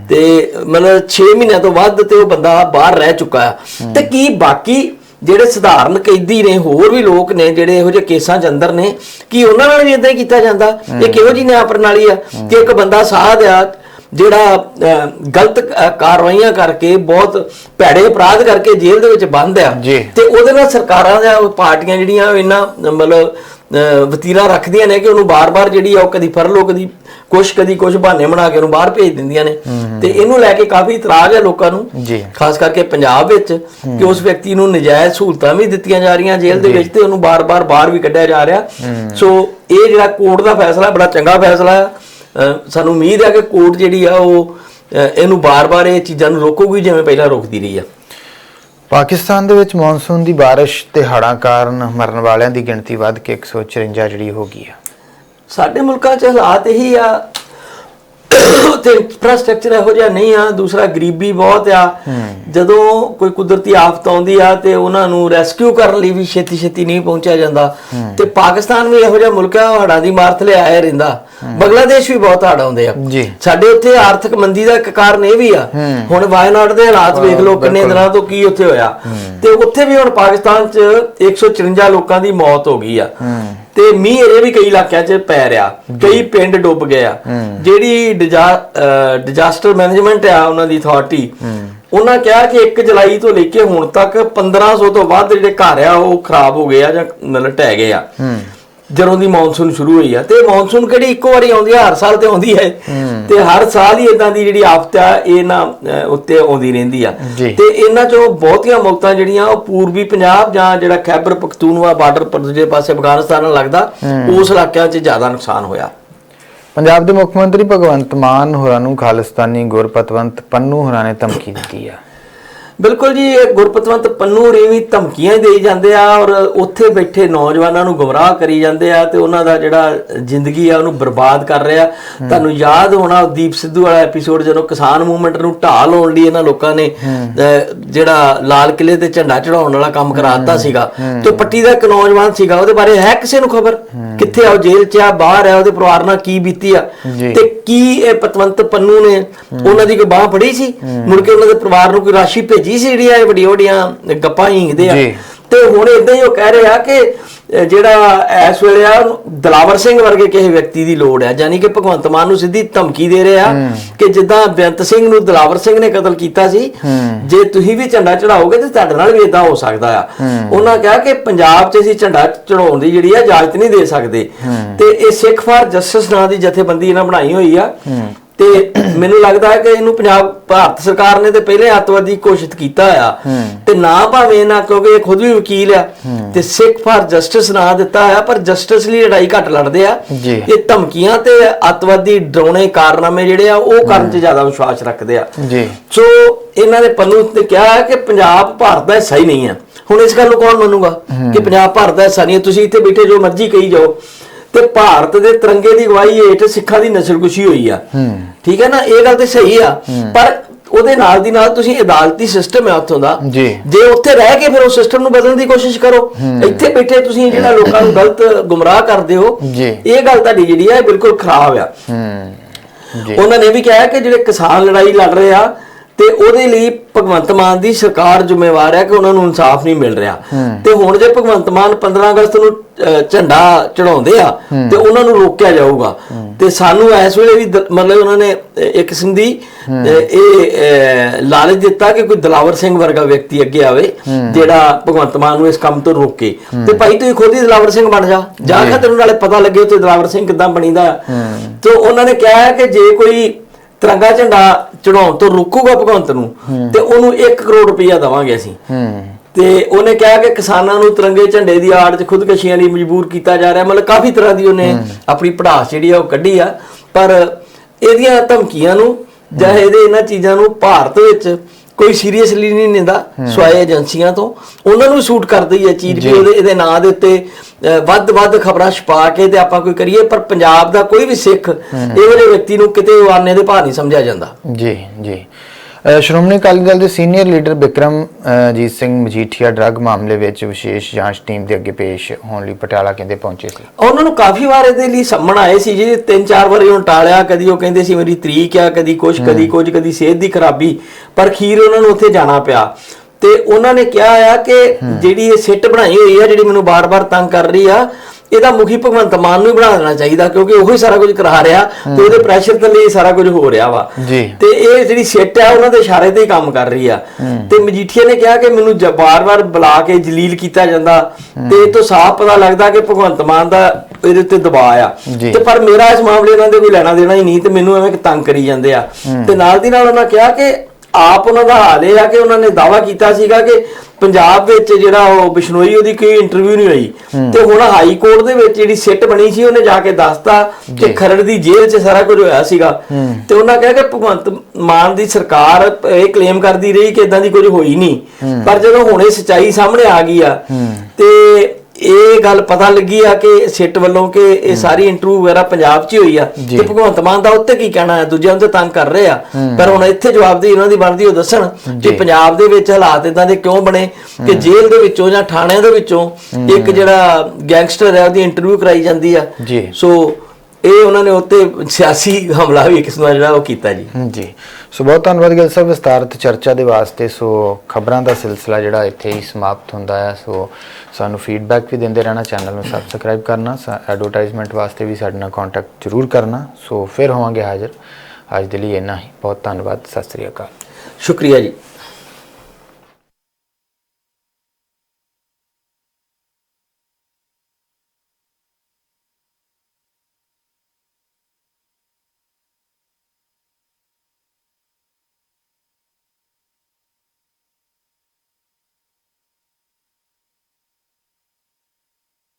ਤੇ ਮਤਲਬ 6 ਮਹੀਨਿਆਂ ਤੋਂ ਵੱਧ ਤੇ ਉਹ ਬੰਦਾ ਬਾਹਰ ਰਹਿ ਚੁੱਕਾ ਆ। ਤੇ ਕੀ ਬਾਕੀ ਜਿਹੜੇ ਸਧਾਰਨ ਕੈਦੀ ਨੇ ਹੋਰ ਵੀ ਲੋਕ ਨੇ ਜਿਹੜੇ ਇਹੋ ਜਿਹੇ ਕੇਸਾਂ 'ਚ ਅੰਦਰ ਨੇ ਕੀ ਉਹਨਾਂ ਨਾਲ ਵੀ ਇਦਾਂ ਹੀ ਕੀਤਾ ਜਾਂਦਾ? ਇਹ ਕਿਹੋ ਜੀ ਨਿਆਂ ਪ੍ਰਣਾਲੀ ਆ ਕਿ ਇੱਕ ਬੰਦਾ ਸਾਧ ਆ ਜਿਹੜਾ ਗਲਤ ਕਾਰਵਾਈਆਂ ਕਰਕੇ ਬਹੁਤ ਭੈੜੇ ਅਪਰਾਧ ਕਰਕੇ ਜੇਲ੍ਹ ਦੇ ਵਿੱਚ ਬੰਦ ਆ। ਤੇ ਉਹਦੇ ਨਾਲ ਸਰਕਾਰਾਂ ਜਾਂ ਪਾਰਟੀਆਂ ਜਿਹੜੀਆਂ ਉਹ ਇੰਨਾ ਮਤਲਬ ਵਤੀਰਾ ਰੱਖਦੀਆਂ ਨੇ ਕਿ ਉਹਨੂੰ ਬਾਰ-ਬਾਰ ਜਿਹੜੀ ਆ ਉਹ ਕਦੀ ਫਰਲੋ ਕਦੀ ਕੁਛ ਕਦੀ ਕੁਛ ਬਹਾਨੇ ਬਣਾ ਕੇ ਉਹਨੂੰ ਬਾਹਰ ਭੇਜ ਦਿੰਦੀਆਂ ਨੇ। ਤੇ ਇਹਨੂੰ ਲੈ ਕੇ ਕਾਫੀ ਇਤਰਾਜ਼ ਹੈ ਲੋਕਾਂ ਨੂੰ ਜੀ। ਖਾਸ ਕਰਕੇ ਪੰਜਾਬ ਵਿੱਚ ਕਿ ਉਸ ਵਿਅਕਤੀ ਨੂੰ ਨਜਾਇਜ਼ ਸਹੂਲਤਾਂ ਵੀ ਦਿੱਤੀਆਂ ਜਾ ਰਹੀਆਂ ਜੇਲ੍ਹ ਦੇ ਵਿੱਚ ਤੇ ਉਹਨੂੰ ਬਾਰ-ਬਾਰ ਬਾਹਰ ਵੀ ਕੱਢਿਆ ਜਾ ਰਿਹਾ। ਸੋ ਇਹ ਜਿਹੜਾ ਕੋਰਟ ਦਾ ਫੈਸਲਾ ਬੜਾ ਚੰਗਾ ਫੈਸਲਾ ਹੈ ਸਾਨੂੰ ਉਮੀਦ ਹੈ ਕਿ ਕੋਰਟ ਜਿਹੜੀ ਆ ਉਹ ਇਹਨੂੰ ਬਾਰ-ਬਾਰ ਇਹ ਚੀਜ਼ਾਂ ਨੂੰ ਰੋਕੂਗੀ ਜਿਵੇਂ ਪਹਿਲਾਂ ਰੋਕਦੀ ਰਹੀ ਆ। ਪਾਕਿਸਤਾਨ ਦੇ ਵਿੱਚ ਮੌਨਸੂਨ ਦੀ ਬਾਰਿਸ਼ ਤੇ ਹੜ੍ਹਾਂ ਕਾਰਨ ਮਰਨ ਵਾਲਿਆਂ ਦੀ ਗਿਣਤੀ ਵੱਧ ਕੇ 154 ਜਿਹੜੀ ਹੋ ਗਈ ਆ। ਸਾਡੇ ਮੁਲਕਾਂ 'ਚ ਹਾਲਾਤ ਇਹੀ ਆ ਤੇ ਇਨਫਰਾਸਟ੍ਰਕਚਰ ਇਹੋ ਜਿਹਾ ਨਹੀਂ ਆ ਦੂਸਰਾ ਗਰੀਬੀ ਬਹੁਤ ਆ। ਜਦੋਂ ਕੋਈ ਕੁਦਰਤੀ ਆਫਤ ਆਉਂਦੀ ਆ ਤੇ ਉਹਨਾਂ ਨੂੰ ਰੈਸਕਿਊ ਕਰਨ ਲਈ ਵੀ ਛੇਤੀ ਛੇਤੀ ਨਹੀਂ ਪਹੁੰਚਿਆ ਜਾਂਦਾ। ਤੇ ਪਾਕਿਸਤਾਨ ਵੀ ਇਹੋ ਜਿਹਾ ਮੁਲਕ ਆ ਹੜ੍ਹਾਂ ਦੀ ਮਾਰ ਥਲੇ ਆਇਆ ਰਹਿੰਦਾ। ਬੰਗਲਾਦੇਸ਼ ਵੀ ਬਹੁਤ ਹੜ੍ਹ ਆਉਂਦੇ ਆ। ਸਾਡੇ ਉੱਥੇ ਆਰਥਿਕ ਮੰਦੀ ਦਾ ਇੱਕ ਕਾਰਨ ਇਹ ਵੀ ਆ। ਹੁਣ ਵਾਇਨਾਡ ਦੇ ਹਾਲਾਤ ਵੇਖ ਲਓ ਕਿੰਨੇ ਦਿਨਾਂ ਤੋਂ ਕੀ ਉੱਥੇ ਹੋਇਆ। ਤੇ ਉੱਥੇ ਵੀ ਹੁਣ ਪਾਕਿਸਤਾਨ 'ਚ 154 ਲੋਕਾਂ ਦੀ ਮੌਤ ਹੋ ਗਈ ਆ। ਤੇ ਮੀਂਹ ਅਜੇ ਵੀ ਕਈ ਇਲਾਕਿਆਂ 'ਚ ਪੈ ਰਿਹਾ। ਕਈ ਪਿੰਡ ਡੁੱਬ ਗਏ ਆ। ਜਿਹੜੀ ਡਿਜ਼ਾਸਟਰ ਮੈਨੇਜਮੈਂਟ ਆ ਉਹਨਾਂ ਦੀ ਅਥਾਰਟੀ ਉਹਨਾਂ ਕਿਹਾ ਕਿ 1 ਜੁਲਾਈ ਤੋਂ ਲੈ ਕੇ ਹੁਣ ਤੱਕ 1500 ਤੋਂ ਵੱਧ ਜਿਹੜੇ ਘਰ ਆ ਉਹ ਖਰਾਬ ਹੋ ਗਏ ਆ ਜਾਂ ਮਤਲਬ ਢਹਿ ਗਏ ਆ। ਜਦੋਂ ਦੀ ਮੌਨਸੂਨ ਸ਼ੁਰੂ ਹੋਈ ਆ। ਤੇ ਮੌਨਸੂਨ ਕਿਹੜੀ ਇੱਕੋ ਵਾਰੀ ਆਉਂਦੀ ਆ ਹਰ ਸਾਲ ਤੇ ਆਉਂਦੀ ਹੈ। ਤੇ ਹਰ ਸਾਲ ਹੀ ਇਦਾਂ ਦੀ ਜਿਹੜੀ ਆਫਤ ਆ ਇਹ ਨਾ ਉੱਤੇ ਆਉਂਦੀ ਰਹਿੰਦੀ ਆ। ਤੇ ਇਹਨਾਂ ਚੋਂ ਬਹੁਤੀਆਂ ਮੁਲਕਾਂ ਜਿਹੜੀਆਂ ਉਹ ਪੂਰਬੀ ਪੰਜਾਬ ਜਾਂ ਜਿਹੜਾ ਖੈਬਰ ਪਖਤੂਨਵਾ ਬਾਰਡਰ ਪਰ ਦੂਜੇ ਪਾਸੇ ਅਫਗਾਨਿਸਤਾਨ ਨਾਲ ਲੱਗਦਾ ਉਸ ਇਲਾਕਿਆਂ 'ਚ ਜ਼ਿਆਦਾ ਨੁਕਸਾਨ ਹੋਇਆ। ਪੰਜਾਬ ਦੇ ਮੁੱਖ ਮੰਤਰੀ ਭਗਵੰਤ ਮਾਨ ਹੋਰਾਂ ਨੂੰ ਖਾਲਿਸਤਾਨੀ ਗੁਰਪਤਵੰਤ ਪੰਨੂ ਹੋਰਾਂ ਨੇ ਧਮਕੀ ਦਿੱਤੀ ਆ। ਬਿਲਕੁਲ ਜੀ ਇਹ ਗੁਰਪਤਵੰਤ ਪੰਨੂ ਰੇ ਵੀ ਧਮਕੀਆਂ ਦੇਈ ਜਾਂਦੇ ਆ ਔਰ ਉੱਥੇ ਬੈਠੇ ਨੌਜਵਾਨਾਂ ਨੂੰ ਗੁੰਮਰਾਹ ਕਰੀ ਜਾਂਦੇ ਆ ਤੇ ਉਹਨਾਂ ਦਾ ਜਿਹੜਾ ਜ਼ਿੰਦਗੀ ਆ ਉਹਨੂੰ ਬਰਬਾਦ ਕਰ ਰਿਹਾ ਤੁਹਾਨੂੰ ਯਾਦ ਹੋਣਾ ਦੀਪ ਸਿੱਧੂ ਵਾਲਾ ਐਪੀਸੋਡ ਜਦੋਂ ਕਿਸਾਨ ਮੂਵਮੈਂਟ ਨੂੰ ਢਾਹ ਲਾਉਣ ਲਈ ਇਹਨਾਂ ਲੋਕਾਂ ਨੇ ਜਿਹੜਾ ਲਾਲ ਕਿਲੇ ਤੇ ਝੰਡਾ ਚੜਾਉਣ ਵਾਲਾ ਕੰਮ ਕਰਾਤਾ ਸੀਗਾ ਤੇ ਪੱਟੀ ਦਾ ਇੱਕ ਨੌਜਵਾਨ ਸੀਗਾ ਉਹਦੇ ਬਾਰੇ ਹੈ ਕਿਸੇ ਨੂੰ ਖਬਰ? ਕਿੱਥੇ ਆ ਉਹ ਜੇਲ੍ਹ 'ਚ ਆ ਬਾਹਰ ਆ ਉਹਦੇ ਪਰਿਵਾਰ ਨਾਲ ਕੀ ਬੀਤੀ ਆ। ਤੇ ਕੀ ਇਹ ਪਤਵੰਤ ਪੰਨੂ ਨੇ ਉਹਨਾਂ ਦੀ ਕੋਈ ਬਾਹ ਫੜੀ ਸੀ? ਮੁੜ ਕੇ ਉਹਨਾਂ ਦੇ ਪਰਿਵਾਰ ਨੂੰ ਕੋਈ ਰਾਸ਼ੀ ਭੇਜੀ ਸੀ ਜਿਹੜੀਆਂ ਇਹ ਵੱਡੀਆਂ ਵੱਡੀਆਂ ਗੱਪਾਂ ਹੀਂਗਦੇ ਆ। ਜੀ। ਤੇ ਹੁਣ ਇਦਾਂ ਹੀ ਉਹ ਕਹਿ ਰਹੇ ਆ ਕਿ ਜਿਹੜਾ ਇਸ ਵੇਲੇ ਆ ਦਲਾਵਰ ਸਿੰਘ ਵਰਗੇ ਕਿਸੇ ਵਿਅਕਤੀ ਦੀ ਲੋੜ ਆ। ਯਾਨੀ ਕਿ ਭਗਵੰਤ ਮਾਨ ਨੂੰ ਸਿੱਧੀ ਧਮਕੀ ਦੇ ਰਹੇ ਆ ਕਿ ਜਿੱਦਾਂ ਬੇਅੰਤ ਸਿੰਘ ਨੂੰ ਦਲਾਵਰ ਸਿੰਘ ਨੇ ਕਤਲ ਕੀਤਾ ਸੀ ਜੇ ਤੁਸੀਂ ਵੀ ਝੰਡਾ ਚੜਾਓਗੇ ਤੇ ਤੁਹਾਡੇ ਨਾਲ ਵੀ ਇਦਾਂ ਹੋ ਸਕਦਾ ਆ। ਉਹਨਾਂ ਕਿਹਾ ਕਿ ਪੰਜਾਬ 'ਚ ਅਸੀਂ ਝੰਡਾ ਚੜਾਉਣ ਦੀ ਜਿਹੜੀ ਆ ਇਜਾਜ਼ਤ ਨਹੀਂ ਦੇ ਸਕਦੇ। ਤੇ ਇਹ ਸਿੱਖ ਫਾਰ ਜਸਟਿਸ ਨਾਂ ਦੀ ਜਥੇਬੰਦੀ ਇਹਨਾਂ ਬਣਾਈ ਹੋਈ ਆ। ਤੇ ਮੈਨੂੰ ਲੱਗਦਾ ਹੈ ਕਿ ਇਹਨੂੰ ਪੰਜਾਬ ਭਾਰਤ ਸਰਕਾਰ ਨੇ ਤੇ ਪਹਿਲੇ ਅੱਤਵਾਦੀ ਘੋਸ਼ਿਤ ਕੀਤਾ ਆ। ਤੇ ਨਾ ਭਾਵੇਂ ਨਾ ਕਿਉਂਕਿ ਇਹ ਖੁਦ ਵੀ ਵਕੀਲ ਆ। ਤੇ ਸਿੱਖ ਫਾਰ ਜਸਟਿਸ ਨਾਂ ਦਿੱਤਾ ਆ ਪਰ ਜਸਟਿਸ ਲਈ ਲੜਾਈ ਘੱਟ ਲੜਦੇ ਆ। ਇਹ ਧਮਕੀਆਂ ਤੇ ਅੱਤਵਾਦੀ ਡਰਾਉਣੇ ਕਾਰਨਾਮੇ ਜਿਹੜੇ ਆ ਉਹ ਕਰਨ 'ਚ ਜ਼ਿਆਦਾ ਵਿਸ਼ਵਾਸ ਰੱਖਦੇ ਆ। ਜੀ। ਸੋ ਇਹਨਾਂ ਨੇ ਪੰਨੂ ਤੇ ਕਿਹਾ ਹੈ ਕਿ ਪੰਜਾਬ ਭਾਰਤ ਦਾ ਹਿੱਸਾ ਹੀ ਨਹੀਂ ਹੈ ਹੁਣ ਇਸ ਗੱਲ ਨੂੰ ਕੌਣ ਮੰਨੂਗਾ? ਕਿ ਪੰਜਾਬ ਭਾਰਤ ਦਾ ਹਿੱਸਾ ਨਹੀਂ ਤੁਸੀਂ ਇੱਥੇ ਬੈਠੇ ਜੋ ਮਰਜ਼ੀ ਕਹੀ ਜਾਓ। ਤੇ ਭਾਰਤ ਦੇ ਤਿਰੰਗੇ ਦੀ ਗਵਾਹੀ ਹੇਠ ਸਿੱਖਾਂ ਦੀ ਨਸਲਕੁਸ਼ੀ ਹੋਈ ਆ। ਠੀਕ ਹੈ ਨਾ? ਇਹ ਗੱਲ ਤੇ ਸਹੀ ਆ। ਪਰ ਉਹਦੇ ਨਾਲ ਦੀ ਨਾਲ ਤੁਸੀਂ ਅਦਾਲਤੀ ਸਿਸਟਮ ਹੈ ਉੱਥੋਂ ਦਾ। ਜੀ। ਉੱਥੇ ਰਹਿ ਕੇ ਫਿਰ ਉਹ ਸਿਸਟਮ ਨੂੰ ਬਦਲਣ ਦੀ ਕੋਸ਼ਿਸ਼ ਕਰੋ। ਇੱਥੇ ਬੈਠੇ ਤੁਸੀਂ ਜਿਹੜਾ ਲੋਕਾਂ ਨੂੰ ਗਲਤ ਗੁੰਮਰਾਹ ਕਰਦੇ ਹੋ। ਇਹ ਗੱਲ ਤੁਹਾਡੀ ਜਿਹੜੀ ਹੈ ਇਹ ਬਿਲਕੁਲ ਖਰਾਬ ਆ। ਉਹਨਾਂ ਨੇ ਵੀ ਕਿਹਾ ਕਿ ਜਿਹੜੇ ਕਿਸਾਨ ਲੜਾਈ ਲੜ ਰਹੇ ਆ ਤੇ ਉਹਦੇ ਲਈ ਭਗਵੰਤ ਮਾਨ ਦੀ ਸਰਕਾਰ ਜ਼ਿੰਮੇਵਾਰ ਹੈ ਕਿ ਉਹਨਾਂ ਨੂੰ ਇਨਸਾਫ ਨਹੀਂ ਮਿਲ ਰਿਹਾ। ਤੇ ਹੁਣ ਜੇ ਭਗਵੰਤ ਮਾਨ 15 ਅਗਸਤ ਨੂੰ ਝੰਡਾ ਚੜਾਉਂਦੇ ਆ ਤੇ ਉਹਨਾਂ ਨੂੰ ਰੋਕਿਆ ਜਾਊਗਾ। ਤੇ ਸਾਨੂੰ ਇਸ ਵੇਲੇ ਵੀ ਮਤਲਬ ਉਹਨਾਂ ਨੇ ਇੱਕ ਕਿਸਮ ਦੀ ਇਹ ਲਾਲਚ ਦਿੱਤਾ ਕਿ ਕੋਈ ਦਲਾਵਰ ਸਿੰਘ ਵਰਗਾ ਵਿਅਕਤੀ ਅੱਗੇ ਆਵੇ ਜਿਹੜਾ ਭਗਵੰਤ ਮਾਨ ਨੂੰ ਇਸ ਕੰਮ ਤੋਂ ਰੋਕੇ। ਤੇ ਭਾਈ ਤੂੰ ਖੁਦ ਹੀ ਦਲਾਵਰ ਸਿੰਘ ਬਣ ਜਾ। ਜਾ ਕੇ ਤੈਨੂੰ ਨਾਲੇ ਪਤਾ ਲੱਗੇ ਤੇ ਦਲਾਵਰ ਸਿੰਘ ਕਿੱਦਾਂ ਬਣੀਦਾ। ਤੇ ਉਹਨਾਂ ਨੇ ਕਿਹਾ ਕਿ ਜੇ ਕੋਈ ਤਿਰੰਗਾ ਝੰਡਾ ਚੜਾਉਣ ਤੋਂ ਰੋਕੂਗਾ ਭਗਵੰਤ ਨੂੰ ਤੇ ਉਹਨੂੰ 1 ਕਰੋੜ ਰੁਪਇਆ ਦਵਾਂਗੇ ਅਸੀਂ। ਤੇ ਉਹਨੇ ਕਿਹਾ ਕਿ ਕਿਸਾਨਾਂ ਨੂੰ ਤਿਰੰਗੇ ਝੰਡੇ ਦੀ ਆੜ 'ਚ ਖੁਦਕਸ਼ੀਆਂ ਲਈ ਮਜਬੂਰ ਕੀਤਾ ਜਾ ਰਿਹਾ। ਮਤਲਬ ਕਾਫੀ ਤਰ੍ਹਾਂ ਦੀ ਉਹਨੇ ਆਪਣੀ ਪੜਾਸ ਜਿਹੜੀ ਆ ਉਹ ਕੱਢੀ ਆ। ਪਰ ਇਹਦੀਆਂ ਧਮਕੀਆਂ ਨੂੰ ਜਾਂ ਇਹਦੇ ਇਹਨਾਂ ਚੀਜ਼ਾਂ ਨੂੰ ਭਾਰਤ ਵਿੱਚ ਕੋਈ ਸੀਰੀਅਸਲੀ ਨਹੀਂ ਲੈਂਦਾ ਸਵਾਏ ਏਜੰਸੀਆਂ ਤੋਂ। ਉਹਨਾਂ ਨੂੰ ਸੂਟ ਕਰਦੀ ਹੈ ਚੀਜ਼ ਵੀ ਉਹਦੇ ਇਹਦੇ ਨਾਂ ਦੇ ਉੱਤੇ ਅਹ, ਵੱਧ-ਵੱਧ ਖਬਰਾਂ ਛਪਾ ਕੇ ਤੇ ਆਪਾਂ ਕੋਈ ਕਰੀਏ ਪਰ ਪੰਜਾਬ ਦਾ ਕੋਈ ਵੀ ਸਿੱਖ ਇਹੋ ਜਿਹੇ ਵਿਅਕਤੀ ਨੂੰ ਕਿਤੇ ਆਨੇ ਦੇ ਭਾਰ ਨਹੀਂ ਸਮਝਿਆ ਜਾਂਦਾ। ਜੀ ਜੀ। ਸ਼੍ਰੋਮਣੀ ਅਕਾਲੀ ਦਲ ਦੇ ਸੀਨੀਅਰ ਲੀਡਰ ਵਿਕਰਮ ਅ, ਜੀਤ ਸਿੰਘ ਮਜੀਠੀਆ ਡਰੱਗ ਮਾਮਲੇ ਵਿੱਚ ਵਿਸ਼ੇਸ਼ ਜਾਂਚ ਟੀਮ ਦੇ ਅੱਗੇ ਪੇਸ਼ ਹੋਣ ਲਈ ਪਟਿਆਲਾ ਕਹਿੰਦੇ ਪਹੁੰਚੇ ਸੀ। ਉਹਨਾਂ ਨੂੰ ਕਾਫੀ ਵਾਰ ਇਹਦੇ ਲਈ ਸੰਮਣ ਆਏ ਸੀ ਜੀ। ਤਿੰਨ ਚਾਰ ਵਾਰੀ ਉਹਨਾਂ ਟਾਲਿਆ ਕਦੀ ਉਹ ਕਹਿੰਦੇ ਸੀ ਮੇਰੀ ਤਰੀਕ ਆ ਕਦੀ ਕੁਛ ਕਦੀ ਕੁਝ ਕਦੀ ਸਿਹਤ ਦੀ ਖਰਾਬੀ। ਪਰ ਖੀਰ ਉਹਨਾਂ ਨੂੰ ਉੱਥੇ ਜਾਣਾ ਪਿਆ। ਤੇ ਉਹਨਾਂ ਨੇ ਕਿਹਾ ਆ ਕਿ ਜਿਹੜੀ ਇਹ ਸਿੱਟ ਬਣਾਈ ਹੋਈ ਆ ਜਿਹੜੀ ਮੈਨੂੰ ਬਾਰ-ਬਾਰ ਤੰਗ ਕਰ ਰਹੀ ਆ ਇਹਦਾ ਮੁਖੀ ਭਗਵੰਤ ਮਾਨ ਨੂੰ ਹੀ ਬਣਾ ਦੇਣਾ ਚਾਹੀਦਾ ਕਿਉਂਕਿ ਉਹ ਹੀ ਸਾਰਾ ਕੁਝ ਕਰਾ ਰਿਹਾ ਤੇ ਉਹਦੇ ਪ੍ਰੈਸ਼ਰ ਥੱਲੇ ਹੀ ਸਾਰਾ ਕੁਝ ਹੋ ਰਿਹਾ ਵਾ। ਤੇ ਇਹ ਜਿਹੜੀ ਸਿੱਟ ਆ ਉਹਨਾਂ ਦੇ ਇਸ਼ਾਰੇ ਤੇ ਹੀ ਕੰਮ ਕਰ ਰਹੀ ਆ। ਤੇ ਮਜੀਠੀਆ ਨੇ ਕਿਹਾ ਕਿ ਮੈਨੂੰ ਵਾਰ-ਵਾਰ ਬੁਲਾ ਕੇ ਜਲੀਲ ਕੀਤਾ ਜਾਂਦਾ ਤੇ ਇਹ ਤੋਂ ਸਾਫ਼ ਪਤਾ ਲੱਗਦਾ ਕਿ ਭਗਵੰਤ ਮਾਨ ਦਾ ਇਹਦੇ ਉੱਤੇ ਦਬਾਅ ਆ। ਤੇ ਪਰ ਮੇਰਾ ਇਸ ਮਾਮਲੇ ਨਾਲ ਤੇ ਕੋਈ ਲੈਣਾ ਦੇਣਾ ਹੀ ਨਹੀਂ ਤੇ ਮੈਨੂੰ ਐਵੇਂ ਤੰਗ ਕਰੀ ਜਾਂਦੇ ਆ। ਤੇ ਨਾਲ ਦੀ ਨਾਲ ਉਹਨਾਂ ਕਿਹਾ ਕਿ ਆਪ ਉਹਨਾਂ ਦਾ ਹਾਲ ਇਹ ਆ ਕਿ ਉਹਨਾਂ ਨੇ ਦਾਵਾ ਕੀਤਾ ਸੀਗਾ ਕਿ ਪੰਜਾਬ ਵਿੱਚ ਜਿਹੜਾ ਉਹ ਬਿਸ਼ਨੋਈ ਉਹਦੀ ਕੋਈ ਇੰਟਰਵਿਊ ਨਹੀਂ ਹੋਈ। ਤੇ ਹੁਣ ਹਾਈ ਕੋਰਟ ਦੇ ਵਿੱਚ ਜਿਹੜੀ ਸਿੱਟ ਬਣੀ ਸੀ ਉਹਨੇ ਜਾ ਕੇ ਦੱਸਤਾ ਕਿ ਖਰੜ ਦੀ ਜੇਲ੍ਹ 'ਚ ਸਾਰਾ ਕੁਝ ਹੋਇਆ ਸੀਗਾ। ਤੇ ਉਹਨਾਂ ਕਿਹਾ ਕਿ ਭਗਵੰਤ ਮਾਨ ਦੀ ਸਰਕਾਰ ਇਹ ਕਲੇਮ ਕਰਦੀ ਰਹੀ ਕਿ ਇਦਾਂ ਦੀ ਕੁਝ ਹੋਈ ਨਹੀਂ। ਪਰ ਜਦੋਂ ਹੁਣ ਸਚਾਈ ਸਾਹਮਣੇ ਆ ਗਈ ਆ ਤੇ ਇਹ ਗੱਲ ਪਤਾ ਲੱਗੀ ਆ ਕਿ ਸਿੱਟ ਵੱਲੋਂ ਕਿ ਇਹ ਸਾਰੀ ਇੰਟਰਵਿਊ ਵਗੈਰਾ ਪੰਜਾਬ 'ਚ ਹੀ ਹੋਈ ਆ। ਤੇ ਭਗਵੰਤ ਮਾਨ ਦਾ ਉੱਤੇ ਕੀ ਕਹਿਣਾ ਹੈ? ਦੂਜਿਆਂ ਨੂੰ ਤੇ ਤੰਗ ਕਰ ਰਹੇ ਆ। ਪਰ ਹੁਣ ਇੱਥੇ ਜਵਾਬਦੇਹੀ ਉਹਨਾਂ ਦੀ ਬਣਦੀ ਉਹ ਦੱਸਣ ਕਿ ਪੰਜਾਬ ਦੇ ਵਿੱਚ ਹਾਲਾਤ ਇਦਾਂ ਦੇ ਕਿਉਂ ਬਣੇ? ਕਿ ਜੇਲ੍ਹ ਦੇ ਵਿੱਚੋਂ ਜਾਂ ਥਾਣਿਆਂ ਦੇ ਵਿੱਚੋਂ ਇੱਕ ਜਿਹੜਾ ਗੈਂਗਸਟਰ ਹੈ ਉਹਦੀ ਇੰਟਰਵਿਊ ਕਰਾਈ ਜਾਂਦੀ ਆ। ਸੋ ਇਹ ਉਹਨਾਂ ਨੇ ਉੱਤੇ ਸਿਆਸੀ ਹਮਲਾ ਵੀ ਕਿਸ ਨੂੰ ਜਿਹੜਾ ਉਹ ਕੀਤਾ ਜੀ। ਜੀ। ਸੋ ਬਹੁਤ ਧੰਨਵਾਦ ਗਿਲ ਸਾਹਿਬ ਵਿਸਤਾਰਤ ਚਰਚਾ ਦੇ ਵਾਸਤੇ। ਸੋ ਖਬਰਾਂ ਦਾ ਸਿਲਸਿਲਾ ਜਿਹੜਾ ਇੱਥੇ ਹੀ ਸਮਾਪਤ ਹੁੰਦਾ ਹੈ। ਸੋ ਸਾਨੂੰ ਫੀਡਬੈਕ ਵੀ ਦਿੰਦੇ ਰਹਿਣਾ ਚੈਨਲ ਨੂੰ ਸਬਸਕ੍ਰਾਈਬ ਕਰਨਾ ਐਡਵਰਟਾਈਜ਼ਮੈਂਟ ਵਾਸਤੇ ਵੀ ਸਾਡੇ ਨਾਲ ਕੰਟੈਕਟ ਜ਼ਰੂਰ ਕਰਨਾ। ਸੋ ਫਿਰ ਹੋਵਾਂਗੇ ਹਾਜ਼ਰ। ਅੱਜ ਦੇ ਲਈ ਇੰਨਾ ਹੀ। ਬਹੁਤ ਧੰਨਵਾਦ। ਸਤਿ ਸ੍ਰੀ ਅਕਾਲ। ਸ਼ੁਕਰੀਆ ਜੀ।